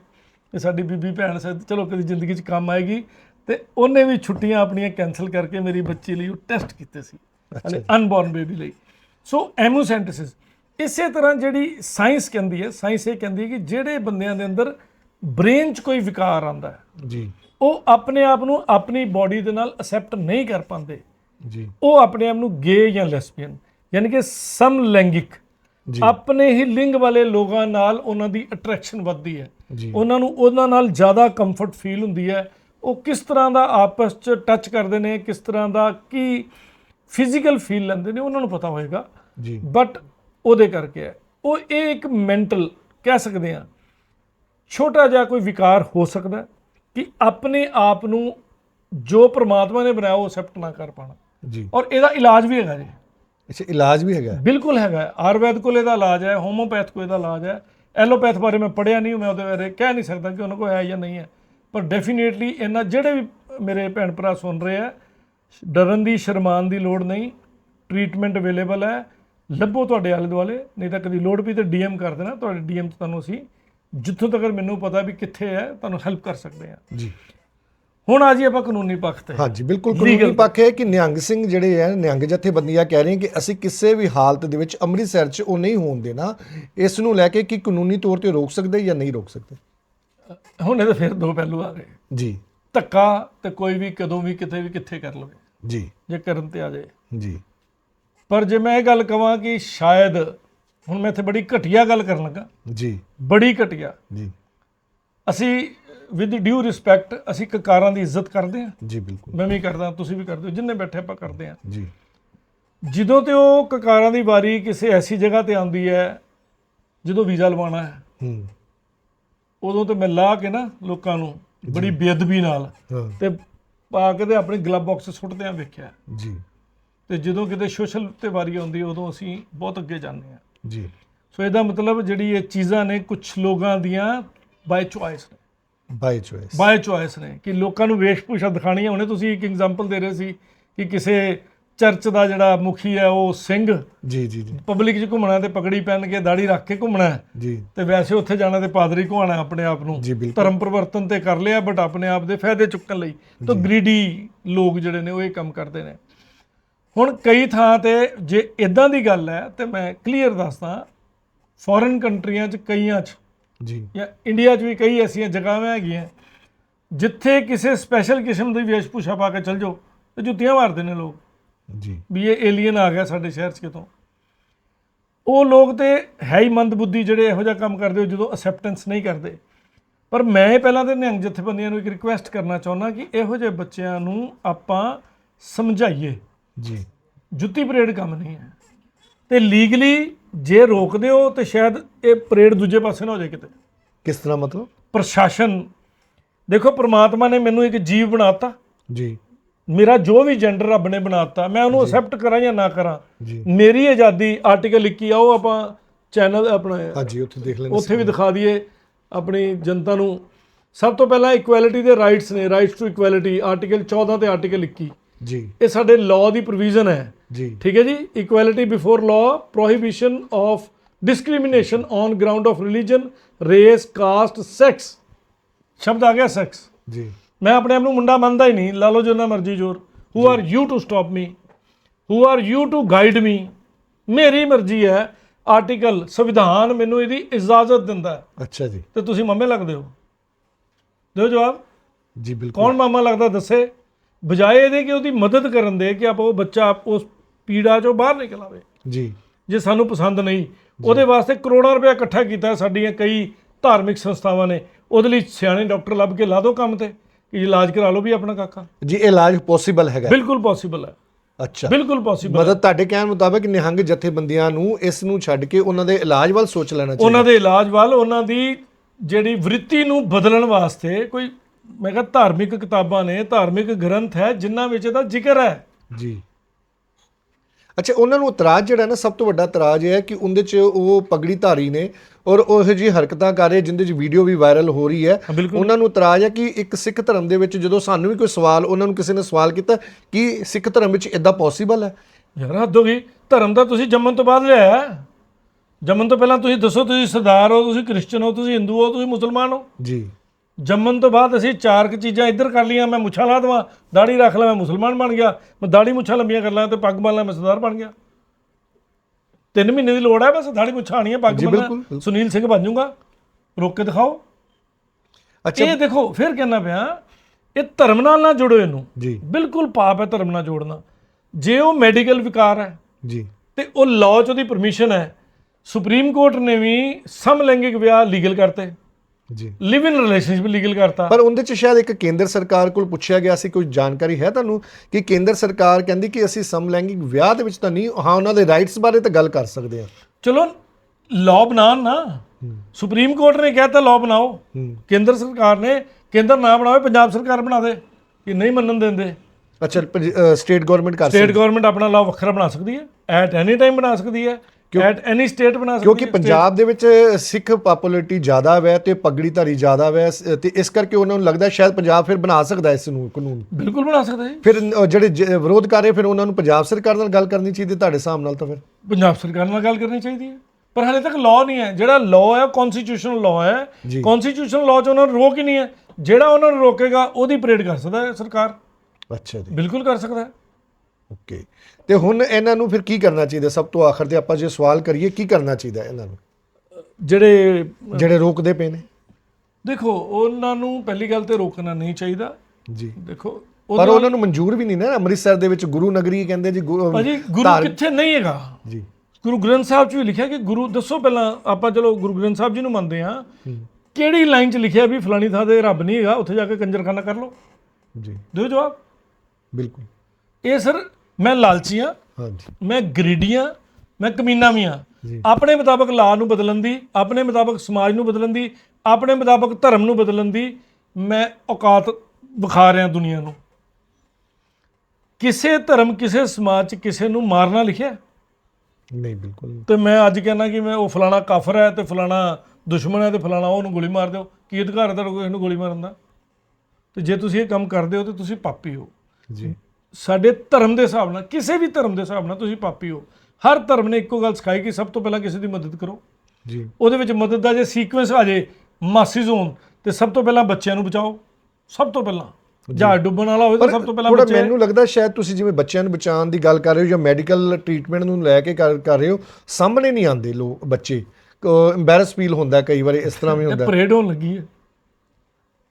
Speaker 2: ਇਹ ਸਾਡੀ ਬੀਬੀ ਭੈਣ ਸੇ ਚਲੋ ਕਦੀ ਜ਼ਿੰਦਗੀ 'ਚ ਕੰਮ ਆਏਗੀ ਤੇ ਉਹਨੇ ਵੀ ਛੁੱਟੀਆਂ ਆਪਣੀਆਂ ਕੈਨਸਲ ਕਰਕੇ ਮੇਰੀ ਬੱਚੀ ਲਈ ਉਹ ਟੈਸਟ ਕੀਤੇ ਸੀ ਅਨਬੋਰਨ ਬੇਬੀ ਲਈ। ਸੋ ਐਮੋਸੈਂਟਿਸਿਸ ਇਸੇ ਤਰ੍ਹਾਂ ਜਿਹੜੀ ਸਾਇੰਸ ਕਹਿੰਦੀ ਹੈ ਸਾਇੰਸ ਇਹ ਕਹਿੰਦੀ ਹੈ ਕਿ ਜਿਹੜੇ ਬੰਦਿਆਂ ਦੇ ਅੰਦਰ ਬ੍ਰੇਨ 'ਚ ਕੋਈ ਵਿਕਾਰ ਆਂਦਾ ਹੈ
Speaker 1: ਜੀ।
Speaker 2: ਉਹ ਆਪਣੇ ਆਪ ਨੂੰ ਆਪਣੀ ਬਾਡੀ ਦੇ ਨਾਲ ਅਸੈਪਟ ਨਹੀਂ ਕਰ ਪਾਉਂਦੇ।
Speaker 1: ਜੀ।
Speaker 2: ਉਹ ਆਪਣੇ ਆਪ ਨੂੰ ਗੇ ਜਾਂ ਲੈਸਬੀਅਨ ਯਾਨੀ ਕਿ ਸਮਲੈਂਗਿਕ
Speaker 1: ਜੀ।
Speaker 2: ਆਪਣੇ ਹੀ ਲਿੰਗ ਵਾਲੇ ਲੋਕਾਂ ਨਾਲ ਉਹਨਾਂ ਦੀ ਅਟਰੈਕਸ਼ਨ ਵੱਧਦੀ ਹੈ। ਉਹਨਾਂ ਨੂੰ ਉਹਨਾਂ ਨਾਲ ਜ਼ਿਆਦਾ ਕੰਫਰਟ ਫੀਲ ਹੁੰਦੀ ਹੈ ਉਹ ਕਿਸ ਤਰ੍ਹਾਂ ਦਾ ਆਪਸ ਚ ਟੱਚ ਕਰਦੇ ਨੇ ਕਿਸ ਤਰ੍ਹਾਂ ਦਾ ਕੀ ਫਿਜ਼ੀਕਲ ਫੀਲ ਲੈਂਦੇ ਨੇ ਉਹਨਾਂ ਨੂੰ ਪਤਾ ਹੋਏਗਾ।
Speaker 1: ਜੀ।
Speaker 2: ਬਟ ਉਹਦੇ ਕਰਕੇ ਹੈ। ਉਹ ਇਹ ਇੱਕ ਮੈਂਟਲ ਕਹਿ ਸਕਦੇ ਆ ਛੋਟਾ ਜਿਹਾ ਕੋਈ ਵਿਕਾਰ ਹੋ ਸਕਦਾ ਕਿ ਆਪਣੇ ਆਪ ਨੂੰ ਜੋ ਪ੍ਰਮਾਤਮਾ ਨੇ ਬਣਾਇਆ ਉਹ ਅਸੈਪਟ ਨਾ ਕਰ ਪਾਣਾ
Speaker 1: ਜੀ।
Speaker 2: ਔਰ ਇਹਦਾ ਇਲਾਜ ਵੀ ਹੈਗਾ ਜੀ।
Speaker 1: ਅੱਛਾ ਇਲਾਜ ਵੀ ਹੈਗਾ
Speaker 2: ਬਿਲਕੁਲ ਹੈਗਾ। ਆਯੁਰਵੈਦ ਕੋਲ ਇਹਦਾ ਇਲਾਜ ਹੈ ਹੋਮੋਪੈਥ ਕੋਲ ਇਹਦਾ ਇਲਾਜ ਹੈ। ਐਲੋਪੈਥ ਬਾਰੇ ਮੈਂ ਪੜਿਆ ਨਹੀਂ ਮੈਂ ਉਹਦੇ ਬਾਰੇ ਕਹਿ ਨਹੀਂ ਸਕਦਾ ਕਿ ਉਹਨਾਂ ਕੋਲ ਹੈ ਜਾਂ ਨਹੀਂ ਹੈ। ਪਰ ਡੈਫੀਨੇਟਲੀ ਇਹਨਾਂ ਜਿਹੜੇ ਵੀ ਮੇਰੇ ਭੈਣ ਭਰਾ ਸੁਣ ਰਹੇ ਆ ਡਰਨ ਦੀ ਸ਼ਰਮਾਨ ਦੀ ਲੋੜ ਨਹੀਂ ਟ੍ਰੀਟਮੈਂਟ ਅਵੇਲੇਬਲ ਹੈ ਲੱਭੋ ਤੁਹਾਡੇ ਆਲੇ ਦੁਆਲੇ ਨਹੀਂ ਤਾਂ ਕਦੀ ਲੋੜ ਪਈ ਤਾਂ ਡੀਐਮ ਕਰ ਦੇਣਾ ਤੁਹਾਡੇ ਡੀਐਮ ਤੋਂ ਤੁਹਾਨੂੰ ਅਸੀਂ ਜਿੱਥੋਂ ਤੱਕ ਮੈਨੂੰ ਪਤਾ ਵੀ ਕਿੱਥੇ ਹੈ ਤੁਹਾਨੂੰ ਹੈਲਪ ਕਰ ਸਕਦੇ ਹਾਂ।
Speaker 1: ਜੀ।
Speaker 2: ਹੁਣ ਆ ਜੀ ਆਪਾਂ ਕਾਨੂੰਨੀ ਪੱਖ ਤੇ।
Speaker 1: ਹਾਂਜੀ ਬਿਲਕੁਲ ਕਾਨੂੰਨੀ ਪੱਖ। ਹੈ ਕਿ ਨਿਹੰਗ ਸਿੰਘ ਜਿਹੜੇ ਹੈ ਨਿਹੰਗ ਜਥੇਬੰਦੀਆਂ ਕਹਿ ਰਹੇ ਕਿ ਅਸੀਂ ਕਿਸੇ ਵੀ ਹਾਲਤ ਦੇ ਵਿੱਚ ਅੰਮ੍ਰਿਤਸਰ 'ਚ ਉਹ ਨਹੀਂ ਹੋਣ ਦੇਣਾ ਇਸ ਨੂੰ ਲੈ ਕੇ ਕੀ ਕਾਨੂੰਨੀ ਤੌਰ ਤੇ ਰੋਕ ਸਕਦੇ ਜਾਂ ਨਹੀਂ ਰੋਕ ਸਕਦੇ?
Speaker 2: ਹੁਣ ਇਹਦੇ ਫਿਰ ਦੋ ਪਹਿਲੂ ਆ ਗਏ।
Speaker 1: ਜੀ।
Speaker 2: ਧੱਕਾ ਤੇ ਕੋਈ ਵੀ ਕਦੋਂ ਵੀ ਕਿਤੇ ਵੀ ਕਿੱਥੇ ਕਰ ਲਵੇ।
Speaker 1: ਜੀ।
Speaker 2: ਜੇ ਕਰਨ ਤੇ ਆ ਜਾਏ।
Speaker 1: ਜੀ।
Speaker 2: ਪਰ ਜੇ ਮੈਂ ਇਹ ਗੱਲ ਕਵਾਂ ਕਿ ਸ਼ਾਇਦ ਹੁਣ ਮੈਂ ਇੱਥੇ ਬੜੀ ਘਟੀਆ ਗੱਲ ਕਰਨ ਲੱਗਾ।
Speaker 1: ਜੀ।
Speaker 2: ਬੜੀ ਘਟੀਆ।
Speaker 1: ਜੀ।
Speaker 2: ਅਸੀਂ ਵਿਦ ਡਿਊ ਰਿਸਪੈਕਟ ਅਸੀਂ ਕਕਾਰਾਂ ਦੀ ਇੱਜ਼ਤ ਕਰਦੇ ਹਾਂ।
Speaker 1: ਜੀ ਬਿਲਕੁਲ।
Speaker 2: ਮੈਂ ਵੀ ਕਰਦਾ ਤੁਸੀਂ ਵੀ ਕਰਦੇ ਹੋ। ਜਿੰਨੇ ਬੈਠੇ ਆਪਾਂ ਕਰਦੇ ਹਾਂ।
Speaker 1: ਜੀ।
Speaker 2: ਜਦੋਂ ਤੇ ਉਹ ਕਕਾਰਾਂ ਦੀ ਵਾਰੀ ਕਿਸੇ ਐਸੀ ਜਗ੍ਹਾ ਤੇ ਆਉਂਦੀ ਹੈ ਜਦੋਂ ਵੀਜ਼ਾ ਲਵਾਉਣਾ ਹੈ।
Speaker 1: ਹੂੰ।
Speaker 2: ਉਦੋਂ ਤੇ ਮੈਂ ਲਾ ਕੇ ਨਾ ਲੋਕਾਂ ਨੂੰ ਬੜੀ ਬੇਅਦਬੀ ਨਾਲ ਤੇ ਪਾ ਕੇ ਤੇ ਆਪਣੇ ਗਲਵ ਬਾਕਸ ਸੁੱਟਦੇ ਆ ਵੇਖਿਆ।
Speaker 1: ਜੀ।
Speaker 2: ਤੇ ਜਦੋਂ ਕਿਤੇ ਸੋਸ਼ਲ ਤੇ ਵਾਰੀ ਆਉਂਦੀ ਉਦੋਂ ਅਸੀਂ ਬਹੁਤ ਅੱਗੇ ਜਾਂਦੇ ਹਾਂ।
Speaker 1: ਜੀ।
Speaker 2: ਸੋ ਇਹਦਾ ਮਤਲਬ ਜਿਹੜੀ ਇਹ ਚੀਜ਼ਾਂ ਨੇ ਕੁਝ ਲੋਕਾਂ ਦੀਆਂ ਬਾਈ ਚੁਆਇਸ ਨੇ।
Speaker 1: ਬਾਈ ਚੋਇਸ
Speaker 2: ਬਾਈ ਚੁਆਇਸ ਨੇ ਕਿ ਲੋਕਾਂ ਨੂੰ ਵੇਸ਼ਭੂਸ਼ਾ ਦਿਖਾਣੀ ਹੈ। ਹੁਣੇ ਤੁਸੀਂ ਇੱਕ ਐਗਜ਼ਾਮਪਲ ਦੇ ਰਹੇ ਸੀ ਕਿ ਕਿਸੇ ਚਰਚ ਦਾ ਜਿਹੜਾ ਮੁਖੀ ਹੈ ਉਹ ਸਿੰਘ।
Speaker 1: ਜੀ ਜੀ ਜੀ।
Speaker 2: ਪਬਲਿਕ 'ਚ ਘੁੰਮਣਾ ਤੇ ਪਗੜੀ ਪਹਿਨ ਕੇ ਦਾੜੀ ਰੱਖ ਕੇ ਘੁੰਮਣਾ
Speaker 1: ਜੀ।
Speaker 2: ਤੇ ਵੈਸੇ ਉੱਥੇ ਜਾਣਾ ਤੇ ਪਾਦਰੀ ਘੁਆਣਾ ਆਪਣੇ ਆਪ ਨੂੰ। ਧਰਮ ਪਰਿਵਰਤਨ ਤੇ ਕਰ ਲਿਆ ਬਟ ਆਪਣੇ ਆਪ ਦੇ ਫਾਇਦੇ ਚੁੱਕਣ ਲਈ। ਤਾਂ ਗ੍ਰੀਡੀ ਲੋਕ ਜਿਹੜੇ ਨੇ ਉਹ ਇਹ ਕੰਮ ਕਰਦੇ ਨੇ। ਹੁਣ ਕਈ ਥਾਂ ਤੇ ਜੇ ਇਦਾਂ ਦੀ ਗੱਲ ਹੈ ਤੇ ਮੈਂ ਕਲੀਅਰ ਦੱਸਦਾ ਫੋਰਨ ਕੰਟਰੀਆਂ 'ਚ ਕਈਆਂ 'ਚ
Speaker 1: ਜੀ।
Speaker 2: ਜਾਂ ਇੰਡੀਆ 'ਚ ਵੀ ਕਈ ਐਸੀਆਂ ਜਗ੍ਹਾਵਾਂ ਹੈਗੀਆਂ ਜਿੱਥੇ ਕਿਸੇ ਸਪੈਸ਼ਲ ਕਿਸਮ ਦੀ ਵੇਸ਼ਭੂਸ਼ਾ ਪਾ ਕੇ ਚੱਲ ਜਾਓ ਤੇ ਜੁੱਤੀਆਂ ਮਾਰਦੇ ਨੇ ਲੋਕ।
Speaker 1: ਜੀ।
Speaker 2: ਵੀ ਇਹ ਏਲੀਅਨ ਆ ਗਿਆ ਸਾਡੇ ਸ਼ਹਿਰ 'ਚ ਕਿਤੋਂ। ਉਹ ਲੋਕ ਤੇ ਹੈ ਹੀ ਮੰਦਬੁੱਧੀ ਜਿਹੜੇ ਇਹੋ ਜਿਹਾ ਕੰਮ ਕਰਦੇ ਹੋ ਜਦੋਂ ਅਸੈਪਟੈਂਸ ਨਹੀਂ ਕਰਦੇ। ਪਰ ਮੈਂ ਪਹਿਲਾਂ ਤੇ ਨਿਹੰਗ ਜਥੇਬੰਦੀਆਂ ਨੂੰ ਇੱਕ ਰਿਕੁਐਸਟ ਕਰਨਾ ਚਾਹੁੰਦਾ ਕਿ ਇਹੋ ਜਿਹੇ ਬੱਚਿਆਂ ਨੂੰ ਆਪਾਂ ਸਮਝਾਈਏ।
Speaker 1: ਜੀ।
Speaker 2: ਜੁੱਤੀ ਪਰੇਡ ਕੰਮ ਨਹੀਂ ਹੈ। ਤੇ ਲੀਗਲੀ ਜੇ ਰੋਕਦੇ ਹੋ ਤੇ ਸ਼ਾਇਦ ਇਹ ਪਰੇਡ ਦੂਜੇ ਪਾਸੇ ਨਾ ਹੋ ਜਾਏ ਕਿਤੇ।
Speaker 1: ਕਿਸ ਤਰ੍ਹਾਂ ਮਤਲਬ?
Speaker 2: ਪ੍ਰਸ਼ਾਸਨ। ਦੇਖੋ ਪ੍ਰਮਾਤਮਾ ਨੇ ਮੈਨੂੰ ਇੱਕ ਜੀਵ ਬਣਾਤਾ
Speaker 1: ਜੀ।
Speaker 2: ਮੇਰਾ ਜੋ ਵੀ ਜੈਂਡਰ ਰੱਬ ਨੇ ਬਣਾਤਾ ਮੈਂ ਉਹਨੂੰ ਅਸੈਪਟ ਕਰਾਂ ਜਾਂ ਨਾ ਕਰਾਂ
Speaker 1: ਜੀ।
Speaker 2: ਮੇਰੀ ਆਜ਼ਾਦੀ ਆਰਟੀਕਲ 21 ਆ ਉਹ ਆਪਾਂ ਚੈਨਲ ਆਪਣਾ
Speaker 1: ਹਾਂਜੀ ਉੱਥੇ ਦੇਖ ਲੈਣਾ
Speaker 2: ਉੱਥੇ ਵੀ ਦਿਖਾ ਦਈਏ ਆਪਣੀ ਜਨਤਾ ਨੂੰ। ਸਭ ਤੋਂ ਪਹਿਲਾਂ ਇਕੁਐਲਿਟੀ ਦੇ ਰਾਈਟਸ ਨੇ ਰਾਈਟਸ ਟੂ ਇਕੁਐਲਿਟੀ ਆਰਟੀਕਲ 14 ਤੇ ਆਰਟੀਕਲ 21
Speaker 1: ਜੀ।
Speaker 2: ਇਹ ਸਾਡੇ ਲਾਅ ਦੀ ਪ੍ਰੋਵੀਜ਼ਨ ਹੈ।
Speaker 1: ਜੀ।
Speaker 2: ਠੀਕ ਹੈ ਜੀ? Equality before law prohibition of discrimination on ground of religion race caste sex ਸ਼ਬਦ ਆ ਗਿਆ ਸੈਕਸ
Speaker 1: ਜੀ।
Speaker 2: ਮੈਂ ਆਪਣੇ ਆਪ ਨੂੰ ਮੁੰਡਾ ਮੰਨਦਾ ਹੀ ਨਹੀਂ ਲਾ ਲਓ ਜਿੰਨਾ ਮਰਜ਼ੀ ਜ਼ੋਰ। Who are you to stop me who are you to guide me ਮੇਰੀ ਮਰਜ਼ੀ ਹੈ ਆਰਟੀਕਲ ਸੰਵਿਧਾਨ ਮੈਨੂੰ ਇਹਦੀ ਇਜਾਜ਼ਤ ਦਿੰਦਾ ਹੈ।
Speaker 1: ਅੱਛਾ ਜੀ।
Speaker 2: ਤੇ ਤੁਸੀਂ ਮਾਮੇ ਲੱਗਦੇ ਹੋ। ਦਿਓ ਜਵਾਬ।
Speaker 1: ਜੀ ਬਿਲਕੁਲ।
Speaker 2: ਕੌਣ ਮਾਮਾ ਲੱਗਦਾ ਦੱਸੇ? ਬਜਾਏ ਇਹਦੇ ਕਿ ਉਹਦੀ ਮਦਦ ਕਰਨ ਦੇ ਕਿ ਆਪਾਂ ਉਹ ਬੱਚਾ ਉਸ ਪੀੜਾ ਚੋਂ ਬਾਹਰ ਨਿਕਲ ਆਵੇ।
Speaker 1: ਜੀ।
Speaker 2: ਜੇ ਸਾਨੂੰ ਪਸੰਦ ਨਹੀਂ ਉਹਦੇ ਵਾਸਤੇ ਕਰੋੜਾਂ ਰੁਪਏ ਇਕੱਠਾ ਕੀਤਾ ਸਾਡੀਆਂ ਕਈ ਧਾਰਮਿਕ ਸੰਸਥਾਵਾਂ ਨੇ। ਉਹਦੇ ਲਈ ਸਿਆਣੇ ਡਾਕਟਰ ਲੱਭ ਕੇ ਲਾ ਦਿਓ ਕੰਮ ਤੇ। ਕਿ ਇਲਾਜ ਕਰਾ ਲਓ ਵੀ ਆਪਣਾ ਕਾਕਾ।
Speaker 1: ਜੀ ਇਹ ਇਲਾਜ ਪੋਸੀਬਲ ਹੈਗਾ।
Speaker 2: ਬਿਲਕੁਲ ਪੋਸੀਬਲ ਹੈ।
Speaker 1: ਅੱਛਾ।
Speaker 2: ਬਿਲਕੁਲ ਪੋਸੀਬਲ
Speaker 1: ਮਦਦ ਤੁਹਾਡੇ ਕਹਿਣ ਮੁਤਾਬਕ ਨਿਹੰਗ ਜਥੇਬੰਦੀਆਂ ਨੂੰ ਇਸ ਨੂੰ ਛੱਡ ਕੇ ਉਹਨਾਂ ਦੇ ਇਲਾਜ ਵੱਲ ਸੋਚ ਲੈਣਾ ਚਾਹੀਦਾ।
Speaker 2: ਉਹਨਾਂ ਦੇ ਇਲਾਜ ਵੱਲ ਉਹਨਾਂ ਦੀ ਜਿਹੜੀ ਵ੍ਰਿਤੀ ਨੂੰ ਬਦਲਣ ਵਾਸਤੇ ਕੋਈ ਮੈਂ ਕਿਹਾ ਧਾਰਮਿਕ ਕਿਤਾਬਾਂ ਨੇ ਧਾਰਮਿਕ ਗ੍ਰੰਥ ਹੈ ਜਿਨ੍ਹਾਂ ਵਿੱਚ ਇਹਦਾ ਜ਼ਿਕਰ ਹੈ।
Speaker 1: ਜੀ। ਅੱਛਾ ਉਹਨਾਂ ਨੂੰ ਇਤਰਾਜ਼ ਜਿਹੜਾ ਨਾ ਸਭ ਤੋਂ ਵੱਡਾ ਇਤਰਾਜ਼ ਇਹ ਹੈ ਕਿ ਉਹਦੇ 'ਚ ਉਹ ਪਗੜੀ ਧਾਰੀ ਨੇ ਔਰ ਉਹ ਜੀ ਹਰਕਤਾਂ ਕਰ ਰਹੇ ਜਿੰਦੇ 'ਚ ਵੀਡੀਓ ਵੀ ਵਾਇਰਲ ਹੋ ਰਹੀ ਹੈ। ਉਹਨਾਂ ਨੂੰ ਇਤਰਾਜ਼ ਹੈ ਕਿ ਇੱਕ ਸਿੱਖ ਧਰਮ ਦੇ ਵਿੱਚ ਜਦੋਂ ਸਾਨੂੰ ਵੀ ਕੋਈ ਸਵਾਲ ਉਹਨਾਂ ਨੂੰ ਕਿਸੇ ਨੇ ਸਵਾਲ ਕੀਤਾ ਕਿ ਸਿੱਖ ਧਰਮ ਵਿੱਚ ਇਦਾਂ ਪੋਸੀਬਲ ਹੈ?
Speaker 2: ਯਾਰ ਹੱਦ ਹੋ ਗਈ। ਧਰਮ ਦਾ ਤੁਸੀਂ ਜੰਮਣ ਤੋਂ ਬਾਅਦ ਹੈ। ਜੰਮਣ ਤੋਂ ਪਹਿਲਾਂ ਤੁਸੀਂ ਦੱਸੋ ਤੁਸੀਂ ਸਰਦਾਰ ਹੋ ਤੁਸੀਂ ਕ੍ਰਿਸਚਨ ਹੋ ਤੁਸੀਂ ਹਿੰਦੂ ਹੋ ਤੁਸੀਂ ਮੁਸਲਮਾਨ ਹੋ?
Speaker 1: ਜੀ।
Speaker 2: ਜੰਮਣ ਤੋਂ ਬਾਅਦ ਅਸੀਂ ਚਾਰ ਕੁ ਚੀਜ਼ਾਂ ਇੱਧਰ ਕਰ ਲਈਆਂ ਮੈਂ ਮੁੱਛਾਂ ਲਾ ਦੇਵਾਂ ਦਾੜੀ ਰੱਖ ਲਾਂ ਮੈਂ ਮੁਸਲਮਾਨ ਬਣ ਗਿਆ ਮੈਂ ਦਾੜੀ ਮੁੱਛਾਂ ਲੰਬੀਆਂ ਕਰ ਲਾਂ ਤੇ ਪੱਗ ਬੰਨ ਲਾਂ ਮੈਂ ਸਰਦਾਰ ਬਣ ਗਿਆ। ਤਿੰਨ ਮਹੀਨੇ ਦੀ ਲੋੜ ਹੈ ਬਸ ਦਾੜੀ ਮੁੱਛਾਂ ਆਣੀਆਂ ਪੱਗ
Speaker 1: ਬਿਲਕੁਲ।
Speaker 2: ਸੁਨੀਲ ਸਿੰਘ ਬਣ ਜਾਊਗਾ ਰੋਕ ਕੇ ਦਿਖਾਓ।
Speaker 1: ਅੱਛਾ।
Speaker 2: ਇਹ ਦੇਖੋ ਫਿਰ ਕਹਿਣਾ ਪਿਆ ਇਹ ਧਰਮ ਨਾਲ ਨਾ ਜੋੜੋ ਇਹਨੂੰ।
Speaker 1: ਜੀ।
Speaker 2: ਬਿਲਕੁਲ ਪਾਪ ਹੈ ਧਰਮ ਨਾਲ ਜੋੜਨਾ। ਜੇ ਉਹ ਮੈਡੀਕਲ ਵਿਕਾਰ ਹੈ
Speaker 1: ਜੀ।
Speaker 2: ਤੇ ਉਹ ਲਾਅ 'ਚ ਉਹਦੀ ਪਰਮਿਸ਼ਨ ਹੈ ਸੁਪਰੀਮ ਕੋਰਟ ਨੇ ਵੀ ਸਮਲੈਂਗਿਕ ਵਿਆਹ ਲੀਗਲ ਕਰਤੇ।
Speaker 1: ਜੀ।
Speaker 2: ਲਿਵ ਇਨ ਰਿਲੇਸ਼ਨਸ਼ਿਪ ਲੀਗਲ ਕਰਤਾ।
Speaker 1: ਪਰ ਉਹਦੇ ਚ ਸ਼ਾਇਦ ਇੱਕ ਕੇਂਦਰ ਸਰਕਾਰ ਕੋਲ ਪੁੱਛਿਆ ਗਿਆ ਸੀ ਕੋਈ ਜਾਣਕਾਰੀ ਹੈ ਤੁਹਾਨੂੰ ਕਿ ਕੇਂਦਰ ਸਰਕਾਰ ਕਹਿੰਦੀ ਕਿ ਅਸੀਂ ਸਮਲੈਂਗਿਕ ਵਿਆਹ ਦੇ ਵਿੱਚ ਤਾਂ ਨਹੀਂ ਹਾਂ ਉਹਨਾਂ ਦੇ ਰਾਈਟਸ ਬਾਰੇ ਤਾਂ ਗੱਲ ਕਰ ਸਕਦੇ ਹਾਂ।
Speaker 2: ਚਲੋ ਲਾਅ ਬਣਾਉਣ ਨਾ। ਸੁਪਰੀਮ ਕੋਰਟ ਨੇ ਕਹਿਤਾ ਲਾਅ ਬਣਾਓ। ਕੇਂਦਰ ਸਰਕਾਰ ਨੇ ਕੇਂਦਰ ਨਾ ਬਣਾਵੇ ਪੰਜਾਬ ਸਰਕਾਰ ਬਣਾ ਦੇ ਕਿ ਨਹੀਂ ਮੰਨਣ ਦਿੰਦੇ।
Speaker 1: ਅੱਛਾ ਸਟੇਟ ਗਵਰਨਮੈਂਟ ਕਰ
Speaker 2: ਸਟੇਟ ਗਵਰਨਮੈਂਟ ਆਪਣਾ ਲਾਅ ਵੱਖਰਾ ਬਣਾ ਸਕਦੀ ਹੈ ਐਟ ਐਨੀ ਟਾਈਮ ਬਣਾ ਸਕਦੀ ਹੈ। ਐਟ ਐਨੀ ਸਟੇਟ ਬਣਾ ਸਕਦੀ
Speaker 1: ਕਿਉਂਕਿ ਪੰਜਾਬ ਦੇ ਵਿੱਚ ਸਿੱਖ ਪਾਪੂਲੈਰਿਟੀ ਜ਼ਿਆਦਾ ਹੈ ਤੇ ਪਗੜੀ ਧਾਰੀ ਜ਼ਿਆਦਾ ਹੈ ਤੇ ਇਸ ਕਰਕੇ ਉਹਨਾਂ ਨੂੰ ਲੱਗਦਾ ਸ਼ਾਇਦ ਪੰਜਾਬ ਫਿਰ ਬਣਾ ਸਕਦਾ ਇਸ ਨੂੰ ਕਾਨੂੰਨ।
Speaker 2: ਬਿਲਕੁਲ ਬਣਾ ਸਕਦਾ ਹੈ
Speaker 1: ਫਿਰ ਜਿਹੜੇ ਵਿਰੋਧ ਕਰ ਰਹੇ ਫਿਰ ਉਹਨਾਂ ਨੂੰ ਪੰਜਾਬ ਸਰਕਾਰ ਨਾਲ ਗੱਲ ਕਰਨੀ ਚਾਹੀਦੀ ਤੁਹਾਡੇ ਹਿਸਾਬ ਨਾਲ ਤਾਂ ਫਿਰ।
Speaker 2: ਪੰਜਾਬ ਸਰਕਾਰ ਨਾਲ ਗੱਲ ਕਰਨੀ ਚਾਹੀਦੀ ਹੈ। ਪਰ ਹਲੇ ਤੱਕ ਲਾਅ ਨਹੀਂ ਹੈ। ਜਿਹੜਾ ਲਾਅ ਹੈ ਕਨਸਟੀਟਿਊਸ਼ਨਲ ਲਾਅ ਹੈ। ਕਨਸਟੀਟਿਊਸ਼ਨਲ ਲਾਅ 'ਚ ਉਹਨਾਂ ਨੂੰ ਰੋਕ ਹੀ ਨਹੀਂ ਹੈ। ਜਿਹੜਾ ਉਹਨਾਂ ਨੂੰ ਰੋਕੇਗਾ ਉਹਦੀ ਪਰੇਡ ਕਰ ਸਕਦਾ ਹੈ ਸਰਕਾਰ।
Speaker 1: ਅੱਛਾ ਜੀ।
Speaker 2: ਬਿਲਕੁਲ ਕਰ ਸਕਦਾ ਹੈ।
Speaker 1: ਓਕੇ ਤੇ ਹੁਣ ਇਹਨਾਂ ਨੂੰ ਫਿਰ ਕੀ ਕਰਨਾ ਚਾਹੀਦਾ? ਸਭ ਤੋਂ ਆਖਰ ਤੇ ਆਪਾਂ ਜੇ ਸਵਾਲ ਕਰੀਏ ਕੀ ਕਰਨਾ ਚਾਹੀਦਾ ਇਹਨਾਂ ਨੂੰ?
Speaker 2: ਜਿਹੜੇ
Speaker 1: ਜਿਹੜੇ ਰੋਕਦੇ ਪਏ ਨੇ।
Speaker 2: ਦੇਖੋ ਉਹਨਾਂ ਨੂੰ ਪਹਿਲੀ ਗੱਲ ਤੇ ਰੋਕਣਾ ਨਹੀਂ ਚਾਹੀਦਾ।
Speaker 1: ਜੀ।
Speaker 2: ਦੇਖੋ
Speaker 1: ਪਰ ਉਹਨਾਂ ਨੂੰ ਮਨਜ਼ੂਰ ਵੀ ਨਹੀਂ ਨਾ। ਅੰਮ੍ਰਿਤਸਰ ਦੇ ਵਿੱਚ ਗੁਰੂ ਨਗਰੀ ਕਹਿੰਦੇ ਜੀ
Speaker 2: ਭਾਜੀ ਗੁਰੂ ਕਿੱਥੇ ਨਹੀਂ ਹੈਗਾ।
Speaker 1: ਜੀ।
Speaker 2: ਗੁਰੂ ਗ੍ਰੰਥ ਸਾਹਿਬ 'ਚ ਵੀ ਲਿਖਿਆ ਕਿ ਗੁਰੂ ਦੱਸੋ ਪਹਿਲਾਂ ਆਪਾਂ ਚਲੋ ਗੁਰੂ ਗ੍ਰੰਥ ਸਾਹਿਬ ਜੀ ਨੂੰ ਮੰਨਦੇ ਆ ਕਿਹੜੀ ਲਾਈਨ 'ਚ ਲਿਖਿਆ ਵੀ ਫਲਾਣੀ ਥਾਂ ਤੇ ਰੱਬ ਨਹੀਂ ਹੈਗਾ ਉੱਥੇ ਜਾ ਕੇ ਕੰਜਰਖਾਨਾ ਕਰ ਲਓ?
Speaker 1: ਜੀ।
Speaker 2: ਦਿਓ ਜਵਾਬ।
Speaker 1: ਬਿਲਕੁਲ।
Speaker 2: ਇਹ ਸਰ ਮੈਂ ਲਾਲਚੀ ਆ
Speaker 1: ਹਾਂਜੀ।
Speaker 2: ਮੈਂ ਗ੍ਰੀਡੀ ਆ ਮੈਂ ਕਮੀਨਾ ਵੀ ਆ
Speaker 1: ਜੀ।
Speaker 2: ਆਪਣੇ ਮੁਤਾਬਕ ਲਾ ਨੂੰ ਬਦਲਣ ਦੀ ਆਪਣੇ ਮੁਤਾਬਕ ਸਮਾਜ ਨੂੰ ਬਦਲਣ ਦੀ ਆਪਣੇ ਮੁਤਾਬਕ ਧਰਮ ਨੂੰ ਬਦਲਣ ਦੀ ਮੈਂ ਔਕਾਤ ਵਿਖਾ ਰਿਹਾ ਦੁਨੀਆ ਨੂੰ। ਕਿਸੇ ਧਰਮ ਕਿਸੇ ਸਮਾਜ 'ਚ ਕਿਸੇ ਨੂੰ ਮਾਰਨਾ ਲਿਖਿਆ
Speaker 1: ਨਹੀਂ ਬਿਲਕੁਲ
Speaker 2: ਤੇ ਮੈਂ ਅੱਜ ਕਹਿੰਦਾ ਕਿ ਮੈਂ ਉਹ ਫਲਾਣਾ ਕਾਫਰ ਹੈ ਤੇ ਫਲਾਣਾ ਦੁਸ਼ਮਣ ਹੈ ਤੇ ਫਲਾਣਾ ਉਹਨੂੰ ਗੋਲੀ ਮਾਰ ਦਿਓ। ਕੀ ਅਧਿਕਾਰ ਹੈ ਤੁਹਾਡੇ ਕੋਲ ਇਹਨੂੰ ਗੋਲੀ ਮਾਰਨ ਦਾ? ਤੇ ਜੇ ਤੁਸੀਂ ਇਹ ਕੰਮ ਕਰਦੇ ਹੋ ਤੇ ਤੁਸੀਂ ਪਾਪੀ ਹੋ।
Speaker 1: ਜੀ।
Speaker 2: ਸਾਡੇ ਧਰਮ ਦੇ ਹਿਸਾਬ ਨਾਲ ਕਿਸੇ ਵੀ ਧਰਮ ਦੇ ਹਿਸਾਬ ਨਾਲ ਤੁਸੀਂ ਪਾਪੀ ਹੋ। ਹਰ ਧਰਮ ਨੇ ਇੱਕੋ ਗੱਲ ਸਿਖਾਈ ਕਿ ਸਭ ਤੋਂ ਪਹਿਲਾਂ ਕਿਸੇ ਦੀ ਮਦਦ ਕਰੋ।
Speaker 1: ਜੀ।
Speaker 2: ਉਹਦੇ ਵਿੱਚ ਮਦਦ ਦਾ ਜੇ ਸੀਕੁਐਂਸ ਆ ਜੇ ਮਾਸੀ ਜ਼ੋਨ ਤੇ ਸਭ ਤੋਂ ਪਹਿਲਾਂ ਬੱਚਿਆਂ ਨੂੰ ਬਚਾਓ। ਸਭ ਤੋਂ ਪਹਿਲਾਂ। ਜਹਾਜ਼ ਡੁੱਬਣ ਵਾਲਾ ਹੋਵੇ ਤਾਂ ਸਭ ਤੋਂ ਪਹਿਲਾਂ ਬੱਚੇ
Speaker 1: ਮੈਨੂੰ ਲੱਗਦਾ ਸ਼ਾਇਦ ਤੁਸੀਂ ਜਿਵੇਂ ਬੱਚਿਆਂ ਨੂੰ ਬਚਾਉਣ ਦੀ ਗੱਲ ਕਰ ਰਹੇ ਹੋ ਜਾਂ ਮੈਡੀਕਲ ਟ੍ਰੀਟਮੈਂਟ ਨੂੰ ਲੈ ਕੇ ਕਰ ਰਹੇ ਹੋ ਸਾਹਮਣੇ ਨਹੀਂ ਆਉਂਦੇ ਲੋਕ ਬੱਚੇ। ਐਮਬੈਰਸ ਫੀਲ ਹੁੰਦਾ ਕਈ ਵਾਰੀ ਇਸ ਤਰ੍ਹਾਂ ਵੀ ਹੁੰਦਾ।
Speaker 2: ਪਰੇਡ ਹੋਣ ਲੱਗੀ ਹੈ।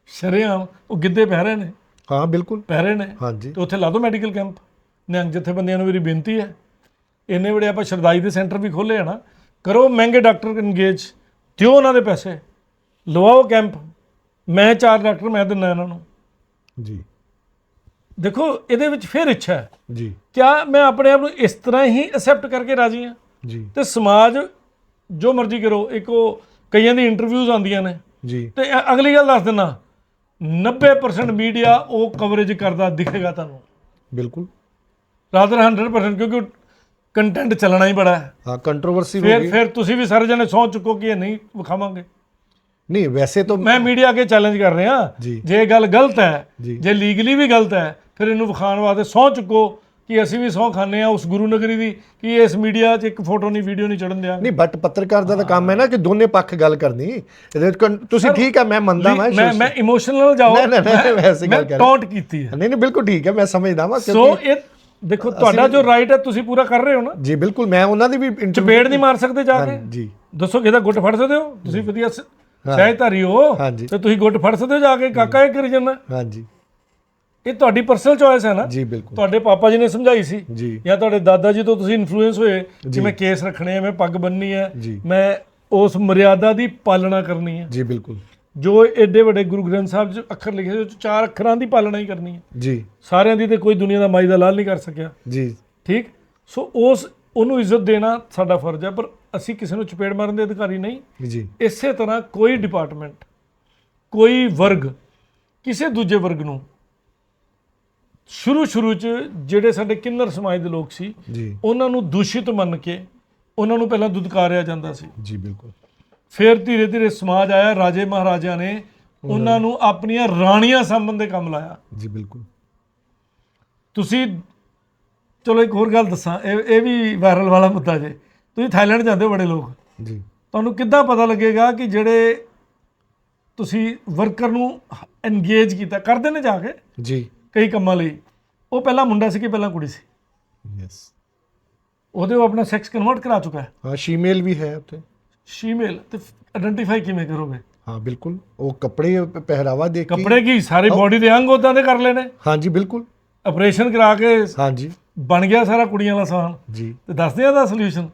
Speaker 2: ਸ਼ਰੇਆਮ ਉਹ ਗਿੱਧੇ ਪਹਿ ਰਹੇ ਨੇ।
Speaker 1: ਹਾਂ ਬਿਲਕਲ।
Speaker 2: ਪਹਿ ਰਹੇ ਨੇ।
Speaker 1: ਹਾਂਜੀ।
Speaker 2: ਤੇ ਉੱਥੇ ਲਾ ਦਿਓ ਮੈਡੀਕਲ ਕੈਂਪ ਨਿਹੰਗ ਜਥੇਬੰਦੀਆਂ ਨੂੰ ਮੇਰੀ ਬੇਨਤੀ ਹੈ। ਇੰਨੇ ਬੜੇ ਆਪਾਂ ਸ਼ਰਦਾਈ ਦੇ ਸੈਂਟਰ ਵੀ ਖੋਲੇ ਆ ਨਾ। ਕਰੋ ਮਹਿੰਗੇ ਡਾਕਟਰ ਇੰਗੇਜ ਦਿਓ ਉਹਨਾਂ ਦੇ ਪੈਸੇ। ਲਵਾਓ ਕੈਂਪ ਮੈਂ ਚਾਰ ਡਾਕਟਰ ਮੈਂ ਦਿੰਦਾ ਇਹਨਾਂ ਨੂੰ।
Speaker 1: ਜੀ।
Speaker 2: ਦੇਖੋ ਇਹਦੇ ਵਿੱਚ ਫਿਰ ਇੱਛਾ ਹੈ।
Speaker 1: ਜੀ।
Speaker 2: ਕਿਆ ਮੈਂ ਆਪਣੇ ਆਪ ਨੂੰ ਇਸ ਤਰ੍ਹਾਂ ਹੀ ਐਕਸੈਪਟ ਕਰਕੇ ਰਾਜੀ ਹਾਂ?
Speaker 1: ਜੀ।
Speaker 2: ਤੇ ਸਮਾਜ ਜੋ ਮਰਜ਼ੀ ਕਰੋ ਇੱਕ ਉਹ ਕਈਆਂ ਦੀ ਇੰਟਰਵਿਊਜ਼ ਆਉਂਦੀਆਂ ਨੇ।
Speaker 1: ਜੀ।
Speaker 2: ਤੇ ਅਗਲੀ ਗੱਲ ਦੱਸ ਦਿੰਨਾ 90% ਮੀਡੀਆ ਉਹ ਕਵਰੇਜ ਕਰਦਾ ਦਿਖੇਗਾ ਤੁਹਾਨੂੰ।
Speaker 1: ਬਿਲਕੁਲ।
Speaker 2: ਰਾਦਰ 100% ਕਿਉਂਕਿ ਕੰਟੈਂਟ ਚੱਲਣਾ ਹੀ ਬੜਾ ਹੈ।
Speaker 1: ਹਾਂ ਕੰਟਰੋਵਰਸੀ ਹੋ
Speaker 2: ਫਿਰ
Speaker 1: ਗਈ।
Speaker 2: ਫਿਰ ਤੁਸੀਂ ਵੀ ਸਾਰੇ ਜਣੇ ਸਹੁੰ ਚੁੱਕੋ ਕਿ ਇਹ ਨਹੀਂ ਵਿਖਾਵਾਂਗੇ।
Speaker 1: ਨਹੀਂ ਵੈਸੇ ਤਾਂ
Speaker 2: ਮੈਂ ਮੀਡੀਆ ਅੱਗੇ ਚੈਲੰਜ ਕਰ ਰਿਹਾ।
Speaker 1: ਜੀ।
Speaker 2: ਜੇ ਇਹ ਗੱਲ ਗਲਤ ਹੈ
Speaker 1: ਜੀ।
Speaker 2: ਜੇ ਲੀਗਲੀ ਵੀ ਗਲਤ ਹੈ ਫਿਰ ਇਹਨੂੰ ਵਿਖਾਉਣ ਵਾਸਤੇ ਸਹੁੰ ਚੁੱਕੋ। ਕਿ ਅਸੀਂ ਵੀ ਸਹੁੰ ਖਾਂਦੇ ਆ ਉਸ ਗੁਰੂ ਨਗਰੀ ਦੀ ਕਿ ਇਸ ਮੀਡੀਆ 'ਚ ਇੱਕ ਫੋਟੋ ਨਹੀਂ ਵੀਡੀਓ ਨਹੀਂ ਚੜਨ ਦਿਆ।
Speaker 1: ਨਹੀਂ ਬਟ ਪੱਤਰਕਾਰ ਦਾ ਤਾਂ ਕੰਮ ਹੈ ਨਾ ਕਿ ਦੋਨੇ ਪੱਖ ਗੱਲ ਕਰਨੀ। ਤੁਸੀਂ ਠੀਕ ਹੈ ਮੈਂ ਮੰਨਦਾ ਮੈਂ
Speaker 2: ਮੈਂ ਮੈਂ ਇਮੋਸ਼ਨਲ ਜਾਓ।
Speaker 1: ਨਹੀਂ, ਨਹੀਂ, ਨਹੀਂ, ਵੈਸੇ ਗੱਲ
Speaker 2: ਮੈਂ
Speaker 1: ਕਰ ਰਿਹਾ।
Speaker 2: ਟੌਂਟ ਕੀਤੀ ਹੈ।
Speaker 1: ਨਹੀਂ ਨਹੀਂ ਬਿਲਕੁਲ ਠੀਕ ਹੈ ਮੈਂ ਸਮਝਦਾ ਵਾਂ
Speaker 2: ਸੋ ਇਹ ਦੇਖੋ ਤੁਹਾਡਾ ਜੋ ਰਾਈਟ ਹੈ ਤੁਸੀਂ ਪੂਰਾ ਕਰ ਰਹੇ ਹੋ ਨਾ।
Speaker 1: ਜੀ ਬਿਲਕੁਲ ਮੈਂ ਉਹਨਾਂ ਦੀ ਵੀ
Speaker 2: ਚਪੇੜ ਨਹੀਂ ਮਾਰ ਸਕਦੇ ਜਾ ਕੇ।
Speaker 1: ਜੀ
Speaker 2: ਦੱਸੋ ਕਿਹਦਾ ਗੁੱਟ ਫੜ ਸਕਦੇ ਹੋ? ਤੁਸੀਂ ਵਧੀਆ ਸ- ਸਹਿਜਧਾਰੀ ਹੋ। ਤੇ ਤੁਸੀਂ ਗੁੱਟ ਫੜ ਸਕਦੇ ਹੋ ਜਾ ਕੇ ਕਾਕਾ ਇਹ ਕਰੀ ਜਾਂਦਾ।
Speaker 1: ਹਾਂਜੀ।
Speaker 2: ਇਹ ਤੁਹਾਡੀ ਪਰਸਨਲ ਚੋਇਸ ਹੈ ਨਾ?
Speaker 1: ਜੀ ਬਿਲਕੁਲ।
Speaker 2: ਤੁਹਾਡੇ ਪਾਪਾ ਜੀ ਨੇ ਸਮਝਾਈ ਸੀ।
Speaker 1: ਜੀ।
Speaker 2: ਜਾਂ ਤੁਹਾਡੇ ਦਾਦਾ ਜੀ ਤੋਂ ਤੁਸੀਂ ਇਨਫਲੂਐਂਸ ਹੋਏ ਕਿ ਮੈਂ ਕੇਸ ਰੱਖਣੇ ਆ ਮੈਂ ਪੱਗ ਬੰਨਣੀ ਹੈ
Speaker 1: ਜੀ।
Speaker 2: ਮੈਂ ਉਸ ਮਰਿਆਦਾ ਦੀ ਪਾਲਣਾ ਕਰਨੀ ਹੈ
Speaker 1: ਜੀ ਬਿਲਕੁਲ।
Speaker 2: ਜੋ ਏਡੇ ਵੱਡੇ ਗੁਰੂ ਗ੍ਰੰਥ ਸਾਹਿਬ 'ਚ ਅੱਖਰ ਲਿਖੇ ਸੀ ਉਹ 'ਚ ਚਾਰ ਅੱਖਰਾਂ ਦੀ ਪਾਲਣਾ ਹੀ ਕਰਨੀ ਹੈ
Speaker 1: ਜੀ।
Speaker 2: ਸਾਰਿਆਂ ਦੀ ਤੇ ਕੋਈ ਦੁਨੀਆ ਦਾ ਮਾਈ ਦਾ ਲਾਲ ਨਹੀਂ ਕਰ ਸਕਿਆ।
Speaker 1: ਜੀ।
Speaker 2: ਠੀਕ? ਸੋ ਉਸ ਉਹਨੂੰ ਇੱਜ਼ਤ ਦੇਣਾ ਸਾਡਾ ਫਰਜ਼ ਹੈ ਪਰ ਅਸੀਂ ਕਿਸੇ ਨੂੰ ਚਪੇੜ ਮਾਰਨ ਦੇ ਅਧਿਕਾਰੀ ਨਹੀਂ।
Speaker 1: ਜੀ।
Speaker 2: ਇਸੇ ਤਰ੍ਹਾਂ ਕੋਈ ਡਿਪਾਰਟਮੈਂਟ ਕੋਈ ਵਰਗ ਕਿਸੇ ਦੂਜੇ ਵਰਗ ਨੂੰ ਸ਼ੁਰੂ ਸ਼ੁਰੂ ਚ ਜਿਹੜੇ ਸਾਡੇ ਕਿੰਨਰ ਸਮਾਜ ਦੇ ਲੋਕ ਸੀ
Speaker 1: ਜੀ।
Speaker 2: ਉਹਨਾਂ ਨੂੰ ਦੂਸ਼ਿਤ ਮੰਨ ਕੇ ਉਹਨਾਂ ਨੂੰ ਪਹਿਲਾਂ ਦੁਦਕਾਰਿਆ ਜਾਂਦਾ ਸੀ।
Speaker 1: ਜੀ ਬਿਲਕੁਲ।
Speaker 2: ਫਿਰ ਧੀਰੇ ਧੀਰੇ ਸਮਾਜ ਆਇਆ ਰਾਜੇ ਮਹਾਰਾਜਿਆਂ ਨੇ ਉਹਨਾਂ ਨੂੰ ਆਪਣੀਆਂ ਰਾਣੀਆਂ ਸਾਂਭਣ ਦੇ ਕੰਮ ਲਾਇਆ।
Speaker 1: ਜੀ ਬਿਲਕੁਲ।
Speaker 2: ਤੁਸੀਂ ਚਲੋ ਇੱਕ ਹੋਰ ਗੱਲ ਦੱਸਾਂ ਇਹ ਇਹ ਵੀ ਵਾਇਰਲ ਵਾਲਾ ਮੁੱਦਾ ਜੇ। ਤੁਸੀਂ ਥਾਈਲੈਂਡ ਜਾਂਦੇ ਹੋ ਬੜੇ ਲੋਕ।
Speaker 1: ਜੀ।
Speaker 2: ਤੁਹਾਨੂੰ ਕਿੱਦਾਂ ਪਤਾ ਲੱਗੇਗਾ ਕਿ ਜਿਹੜੇ ਤੁਸੀਂ ਵਰਕਰ ਨੂੰ ਐਨਗੇਜ ਕੀਤਾ ਕਰਦੇ ਨੇ ਜਾ ਕੇ?
Speaker 1: ਜੀ।
Speaker 2: ਕਈ ਕੰਮਾਂ ਲਈ ਉਹ ਪਹਿਲਾਂ ਮੁੰਡਾ ਸੀ ਕਿ ਪਹਿਲਾਂ ਕੁੜੀ ਸੀ?
Speaker 1: ਯੈਸ
Speaker 2: ਉਹਦੇ ਉਹ ਆਪਣਾ ਸੈਕਸ ਕਨਵਰਟ ਕਰਾ ਚੁੱਕਾ ਹੈ?
Speaker 1: ਹਾਂ ਸ਼ੀਮੇਲ ਵੀ ਹੈ ਉੱਥੇ।
Speaker 2: ਸ਼ੀਮੇਲ ਤੇ ਆਇਡੈਂਟੀਫਾਈ ਕਿਵੇਂ ਕਰੋਗੇ?
Speaker 1: ਹਾਂ ਬਿਲਕੁਲ। ਉਹ ਕੱਪੜੇ ਪਹਿਰਾਵਾ ਦੇਖ ਕੇ
Speaker 2: ਕੱਪੜੇ ਕੀ? ਸਾਰੇ ਬਾਡੀ ਦੇ ਅੰਗ ਉਦਾਂ ਦੇ ਕਰ ਨੇ
Speaker 1: ਹਾਂਜੀ ਬਿਲਕੁਲ।
Speaker 2: ਆਪਰੇਸ਼ਨ ਕਰਾ ਕੇ
Speaker 1: ਹਾਂਜੀ।
Speaker 2: ਬਣ ਗਿਆ ਸਾਰਾ ਕੁੜੀਆਂ ਵਾਲਾ ਸਾਨ
Speaker 1: ਜੀ।
Speaker 2: ਤੇ ਦੱਸਦੇ ਆ ਦਾ ਸੋਲੂਸ਼ਨ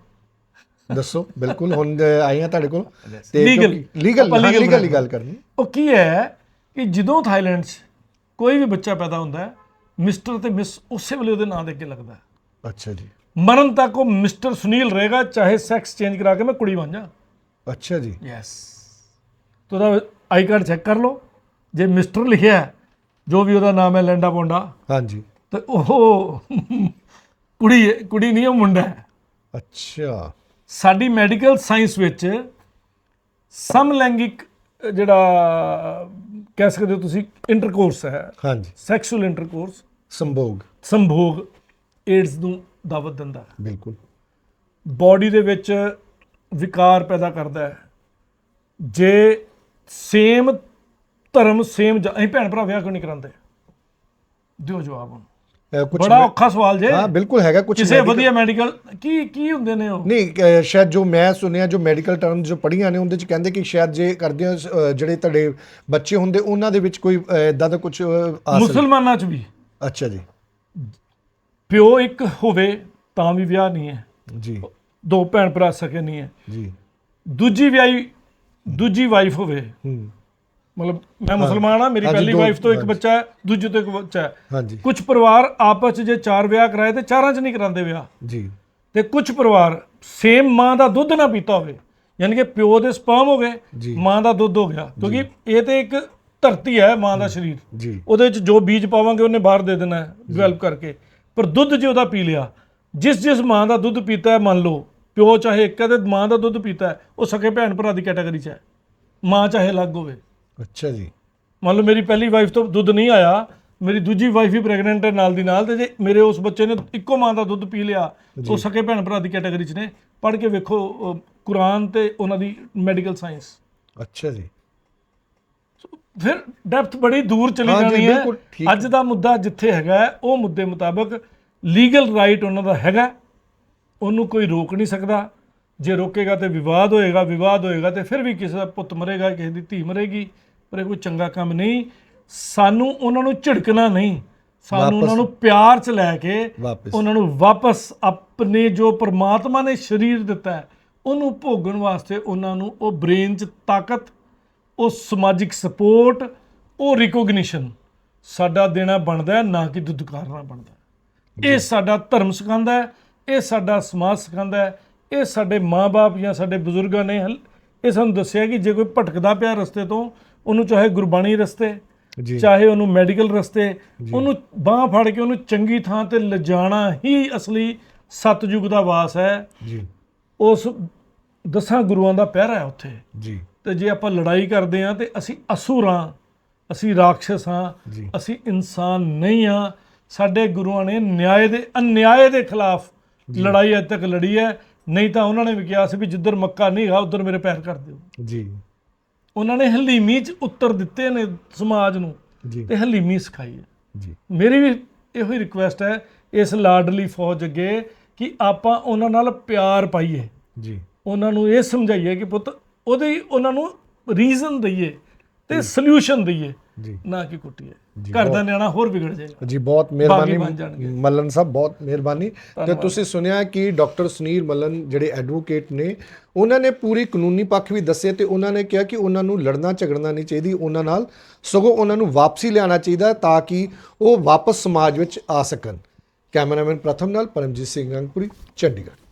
Speaker 1: ਦੱਸੋ ਬਿਲਕੁਲ ਹੁਣ ਅ, ਆਏ ਆ ਤੁਹਾਡੇ ਕੋਲ।
Speaker 2: Legal।
Speaker 1: ਲੀਗਲ
Speaker 2: legal
Speaker 1: ਲੀਗਲ ਗੱਲ ਕਰਨੀ।
Speaker 2: ਉਹ ਕੀ ਹੈ ਕਿ ਜਦੋਂ ਥਾਈਲੈਂਡ 'ਚ ਕੋਈ ਵੀ ਬੱਚਾ ਪੈਦਾ ਹੁੰਦਾ ਹੈ ਮਿਸਟਰ ਤੇ ਮਿਸ ਉਸੇ ਵੇਲੇ ਉਹਦੇ ਨਾਂ ਦੇ ਅੱਗੇ ਲੱਗਦਾ ਹੈ।
Speaker 1: ਅੱਛਾ ਜੀ।
Speaker 2: ਮਰਨ ਤੱਕ ਉਹ ਮਿਸਟਰ ਸੁਨੀਲ ਰਹੇਗਾ ਚਾਹੇ ਸੈਕਸ ਚੇਂਜ ਕਰਾ ਕੇ ਮੈਂ ਕੁੜੀ ਬਣ ਜਾ
Speaker 1: ਅੱਛਾ ਜੀ।
Speaker 2: ਯੈਸ ਤੋ ਉਹਦਾ ਆਈ ਕਾਰਡ ਚੈੱਕ ਕਰ ਲਓ। ਜੇ ਮਿਸਟਰ ਲਿਖਿਆ ਹੈ, ਜੋ ਵੀ ਉਹਦਾ ਨਾਮ ਹੈ ਲੈਂਡਾ ਪੋਂਡਾ।
Speaker 1: ਹਾਂਜੀ।
Speaker 2: ਤੇ ਉਹ ਕੁੜੀ ਹੈ ਕੁੜੀ ਨਹੀਂ ਉਹ ਮੁੰਡਾ ਹੈ।
Speaker 1: ਅੱਛਾ।
Speaker 2: ਸਾਡੀ ਮੈਡੀਕਲ ਸਾਇੰਸ ਵਿੱਚ ਸਮਲੈਂਗਿਕ ਅ, ਜਿਹੜਾ ਕਹਿ ਸਕਦੇ ਹੋ ਤੁਸੀਂ ਇੰਟਰਕੋਰਸ ਹੈ।
Speaker 1: ਹਾਂਜੀ।
Speaker 2: ਸੈਕਸ਼ੂਅਲ ਇੰਟਰਕੋਰਸ
Speaker 1: ਸੰਭੋਗ।
Speaker 2: ਸੰਭੋਗ ਏਡਸ ਨੂੰ ਦਾਵਤ ਦਿੰਦਾ ਹੈ।
Speaker 1: ਬਿਲਕੁਲ।
Speaker 2: ਬਾਡੀ ਦੇ ਵਿੱਚ ਵਿਕਾਰ ਪੈਦਾ ਕਰਦਾ ਹੈ। ਜੇ ਸੇਮ ਧਰਮ ਸੇਮ ਅਸੀਂ ਭੈਣ ਭਰਾ ਵਿਆਹ ਕਿਉਂ ਨਹੀਂ ਕਰਾਉਂਦੇ? ਦਿਓ ਜਵਾਬ ਹੁਣ।
Speaker 1: ਕੁਝ
Speaker 2: ਬੜਾ ਔਖਾ ਸਵਾਲ ਜੇ।
Speaker 1: ਹਾਂ ਬਿਲਕੁਲ ਹੈਗਾ ਕੁਝ
Speaker 2: ਕਿਸੇ ਵਧੀਆ ਮੈਡੀਕਲ ਕੀ ਕੀ ਹੁੰਦੇ ਨੇ ਉਹ?
Speaker 1: ਨਹੀਂ ਸ਼ਾਇਦ ਜੋ ਮੈਂ ਸੁਣਿਆ ਜੋ ਮੈਡੀਕਲ ਟਰਮ ਜੋ ਪੜ੍ਹੀਆਂ ਨੇ ਉਹਦੇ ਚ ਕਹਿੰਦੇ ਕਿ ਸ਼ਾਇਦ ਜੇ ਕਰਦੇ ਹੋ ਜਿਹੜੇ ਤੁਹਾਡੇ ਬੱਚੇ ਹੁੰਦੇ ਉਹਨਾਂ ਦੇ ਵਿੱਚ ਕੋਈ ਇਦਾਂ ਦਾ ਕੁਝ
Speaker 2: ਮੁਸਲਮਾਨਾਂ 'ਚ ਵੀ।
Speaker 1: ਅੱਛਾ ਜੀ।
Speaker 2: ਪਿਓ ਇੱਕ ਹੋਵੇ ਤਾਂ ਵੀ ਵਿਆਹ ਨਹੀਂ ਹੈ।
Speaker 1: ਜੀ।
Speaker 2: ਦੋ ਭੈਣ ਭਰਾ ਸਕੇ ਨਹੀਂ ਹੈ।
Speaker 1: ਜੀ।
Speaker 2: ਦੂਜੀ ਵਿਆਹੀ ਦੂਜੀ ਵਾਈਫ ਹੋਵੇ
Speaker 1: ਹੂੰ।
Speaker 2: ਮਤਲਬ ਮੈਂ ਮੁਸਲਮਾਨ ਆ ਮੇਰੀ
Speaker 1: ਹਾਂਜੀ,
Speaker 2: ਪਹਿਲੀ
Speaker 1: ਦੋ-
Speaker 2: ਵਾਈਫ ਤੋਂ ਇੱਕ
Speaker 1: ਹਾਂਜੀ।
Speaker 2: ਬੱਚਾ ਹੈ ਦੂਜੀ ਤੋਂ ਇੱਕ ਬੱਚਾ ਹੈ।
Speaker 1: ਹਾਂਜੀ।
Speaker 2: ਕੁਝ ਪਰਿਵਾਰ ਆਪਸ 'ਚ ਜੇ ਚਾਰ ਵਿਆਹ ਕਰਾਏ ਤੇ ਚਾਰਾਂ 'ਚ ਨਹੀਂ ਕਰਾਉਂਦੇ ਵਿਆਹ।
Speaker 1: ਜੀ।
Speaker 2: ਤੇ ਕੁਝ ਪਰਿਵਾਰ ਸੇਮ ਮਾਂ ਦਾ ਦੁੱਧ ਨਾ ਪੀਤਾ ਹੋਵੇ ਯਾਨੀ ਕਿ ਪਿਓ ਦੇ ਸਪਰਮ ਹੋ ਗਏ
Speaker 1: ਜੀ।
Speaker 2: ਮਾਂ ਦਾ ਦੁੱਧ ਹੋ ਗਿਆ ਕਿਉਂਕਿ ਇਹ ਤੇ ਇੱਕ ਧਰਤੀ ਹੈ ਮਾਂ ਦਾ ਸਰੀਰ।
Speaker 1: ਜੀ।
Speaker 2: ਉਹਦੇ ਵਿੱਚ ਜੋ ਬੀਜ ਪਾਵਾਂਗੇ ਉਹਨੇ ਬਾਹਰ ਦੇ ਦੇਣਾ ਹੈ ਡਿਵੈਲਪ ਕਰਕੇ। ਪਰ ਦੁੱਧ ਜੇ ਉਹਦਾ ਪੀ ਲਿਆ ਜਿਸ ਜਿਸ ਮਾਂ ਦਾ ਦੁੱਧ ਪੀਤਾ ਹੈ ਮੰਨ ਲਓ ਪਿਓ ਚਾਹੇ ਇੱਕ ਹੈ ਤੇ ਮਾਂ ਦਾ ਦੁੱਧ ਪੀਤਾ ਹੈ ਉਹ ਸਕੇ ਭੈਣ ਭਰਾ ਦੀ ਕੈਟਾਗਰੀ 'ਚ ਹੈ। ਮਾਂ ਚਾਹੇ ਅਲੱਗ ਹੋਵੇ।
Speaker 1: ਅੱਛਾ ਜੀ।
Speaker 2: ਮੰਨ ਲਓ ਮੇਰੀ ਪਹਿਲੀ ਵਾਈਫ ਤੋਂ ਦੁੱਧ ਨਹੀਂ ਆਇਆ ਮੇਰੀ ਦੂਜੀ ਵਾਈਫ ਵੀ ਪ੍ਰੈਗਨੈਂਟ ਹੈ ਨਾਲ ਦੀ ਨਾਲ ਤੇ ਜੇ ਮੇਰੇ ਉਸ ਬੱਚੇ ਨੇ ਇੱਕੋ ਮਾਂ ਦਾ ਦੁੱਧ ਪੀ ਲਿਆ ਉਹ ਸਕੇ ਭੈਣ ਭਰਾ ਦੀ ਕੈਟਾਗਰੀ 'ਚ ਨੇ। ਪੜ੍ਹ ਕੇ ਵੇਖੋ ਕੁਰਾਨ ਤੇ ਉਹਨਾਂ ਦੀ ਮੈਡੀਕਲ ਸਾਇੰਸ
Speaker 1: ਅੱਛਾ ਜੀ।
Speaker 2: ਫਿਰ ਡੈਪਥ ਬੜੀ ਦੂਰ ਚਲੀ ਜਾਣੀ ਹੈ। ਅੱਜ ਦਾ ਮੁੱਦਾ ਜਿੱਥੇ ਹੈਗਾ ਉਹ ਮੁੱਦੇ ਮੁਤਾਬਕ ਲੀਗਲ ਰਾਈਟ ਉਹਨਾਂ ਦਾ ਹੈਗਾ ਉਹਨੂੰ ਕੋਈ ਰੋਕ ਨਹੀਂ ਸਕਦਾ। ਜੇ ਰੋਕੇਗਾ ਤੇ ਵਿਵਾਦ ਹੋਏਗਾ ਵਿਵਾਦ ਹੋਏਗਾ ਤੇ ਫਿਰ ਵੀ ਕਿਸੇ ਦਾ ਪੁੱਤ ਮਰੇਗਾ ਕਿਸੇ ਦੀ ਧੀ ਮਰੇਗੀ। ਪਰ ਇਹ ਕੋਈ ਚੰਗਾ ਕੰਮ ਨਹੀਂ। ਸਾਨੂੰ ਉਹਨਾਂ ਨੂੰ ਝਿੜਕਣਾ ਨਹੀਂ। ਸਾਨੂੰ ਉਹਨਾਂ ਨੂੰ ਪਿਆਰ ਚ ਲੈ ਕੇ ਉਹਨਾਂ ਨੂੰ ਵਾਪਸ ਆਪਣੇ ਜੋ ਪ੍ਰਮਾਤਮਾ ਨੇ ਸਰੀਰ ਦਿੱਤਾ ਉਹਨੂੰ ਭੋਗਣ ਵਾਸਤੇ ਉਹਨਾਂ ਨੂੰ ਉਹ ਬ੍ਰੇਨ 'ਚ ਤਾਕਤ ਉਹ ਸਮਾਜਿਕ ਸਪੋਰਟ ਉਹ ਰਿਕੋਗਨੀਸ਼ਨ ਸਾਡਾ ਦੇਣਾ ਬਣਦਾ ਨਾ ਕਿ ਦੁਦਕਾਰਨਾ ਬਣਦਾ। ਇਹ ਸਾਡਾ ਧਰਮ ਸਿਖਾਉਂਦਾ ਇਹ ਸਾਡਾ ਸਮਾਜ ਸਿਖਾਉਂਦਾ ਇਹ ਸਾਡੇ ਮਾਪੇ ਜਾਂ ਸਾਡੇ ਬਜ਼ੁਰਗਾਂ ਨੇ ਇਹ ਸਾਨੂੰ ਦੱਸਿਆ ਕਿ ਜੇ ਕੋਈ ਭਟਕਦਾ ਪਿਆ ਰਸਤੇ ਤੋਂ ਉਹਨੂੰ ਚਾਹੇ ਗੁਰਬਾਣੀ ਰਸਤੇ
Speaker 1: ਜੀ।
Speaker 2: ਚਾਹੇ ਉਹਨੂੰ ਮੈਡੀਕਲ ਰਸਤੇ ਉਹਨੂੰ ਬਾਹ ਫੜ ਕੇ ਉਹਨੂੰ ਚੰਗੀ ਥਾਂ ਤੇ ਲਿਜਾਣਾ ਹੀ ਅਸਲੀ ਸਤਜੁਗ ਦਾ ਵਾਸ ਹੈ।
Speaker 1: ਜੀ।
Speaker 2: ਉਸ ਦਸਾਂ ਗੁਰੂਆਂ ਦਾ ਪਹਿਰਾ ਹੈ ਉੱਥੇ।
Speaker 1: ਜੀ।
Speaker 2: ਤੇ ਜੇ ਆਪਾਂ ਲੜਾਈ ਕਰਦੇ ਹਾਂ ਤੇ ਅਸੀਂ ਅਸੁਰਾਂ ਅਸੀਂ ਰਾਖਸ਼ ਹਾਂ ਅਸੀਂ ਇਨਸਾਨ ਨਹੀਂ ਆ ਸਾਡੇ ਗੁਰੂਆਂ ਨੇ ਨਿਆਂ ਦੇ ਅਨਿਆਏ ਦੇ ਖਿਲਾਫ ਲੜਾਈ ਅੱਜ ਤੱਕ ਲੜੀ ਹੈ। ਨਹੀਂ ਤਾਂ ਉਹਨਾਂ ਨੇ ਵੀ ਕਿਹਾ ਸੀ ਵੀ ਜਿੱਧਰ ਮੱਕਾ ਨਹੀਂ ਹੈਗਾ ਉਧਰ ਮੇਰੇ ਪੈਰ ਕਰ ਦਿਓ।
Speaker 1: ਜੀ।
Speaker 2: ਉਹਨਾਂ ਨੇ ਹਲੀਮੀ ਚ ਉੱਤਰ ਦਿੱਤੇ ਨੇ ਸਮਾਜ ਨੂੰ
Speaker 1: ਜੀ।
Speaker 2: ਤੇ ਹਲੀਮੀ ਸਿਖਾਈ ਹੈ।
Speaker 1: ਜੀ।
Speaker 2: ਮੇਰੀ ਵੀ ਇਹੋ ਹੀ ਰਿਕੁਐਸਟ ਹੈ ਇਸ ਲਾਡਲੀ ਫੌਜ ਅੱਗੇ ਕਿ ਆਪਾਂ ਉਹਨਾਂ ਨਾਲ ਪਿਆਰ ਪਾਈਏ।
Speaker 1: ਜੀ।
Speaker 2: ਉਹਨਾਂ ਨੂੰ ਇਹ ਸਮਝਾਈਏ ਕਿ ਪੁੱਤ ਉਹਦੇ ਉਹਨਾਂ ਨੂੰ ਰੀਜ਼ਨ ਦਈਏ ਤੇ ਸੋਲੂਸ਼ਨ ਦਈਏ।
Speaker 1: ਜੀ।
Speaker 2: ਨਾ ਕਿ ਕੁੱਟੀਏ ਘਰ ਦਾ ਨਿਆਣਾ ਹੋਰ ਵਿਗੜ ਜਾਏਗਾ।
Speaker 1: ਜੀ ਬਹੁਤ ਮਿਹਰਬਾਨੀ। ਮੱਲਨ ਸਾਹਿਬ ਬਹੁਤ ਮਿਹਰਬਾਨੀ। ਤੇ। ਤੁਸੀਂ ਸੁਣਿਆ ਕਿ ਡਾਕਟਰ ਸੁਨੀਲ ਮੱਲਨ ਜਿਹੜੇ ਐਡਵੋਕੇਟ ਨੇ ਉਹਨਾਂ ਨੇ ਪੂਰੀ ਕਾਨੂੰਨੀ ਪੱਖ ਵੀ ਦੱਸੇ ਤੇ ਉਹਨਾਂ ਨੇ ਕਿਹਾ ਕਿ ਉਹਨਾਂ ਨੂੰ ਲੜਨਾ ਝਗੜਨਾ ਨਹੀਂ ਚਾਹੀਦੀ। ਉਹਨਾਂ ਨਾਲ ਸਗੋਂ ਉਹਨਾਂ ਨੂੰ ਵਾਪਸੀ ਲਿਆਉਣਾ ਚਾਹੀਦਾ ਤਾਂ ਕਿ ਉਹ ਵਾਪਸ ਸਮਾਜ ਵਿੱਚ ਆ ਸਕਣ। ਕੈਮਰਾਮੈਨ ਪ੍ਰਥਮ ਨਾਲ ਪਰਮਜੀਤ ਸਿੰਘ ਅੰਗਪੁਰੀ ਚੰਡੀਗੜ੍ਹ।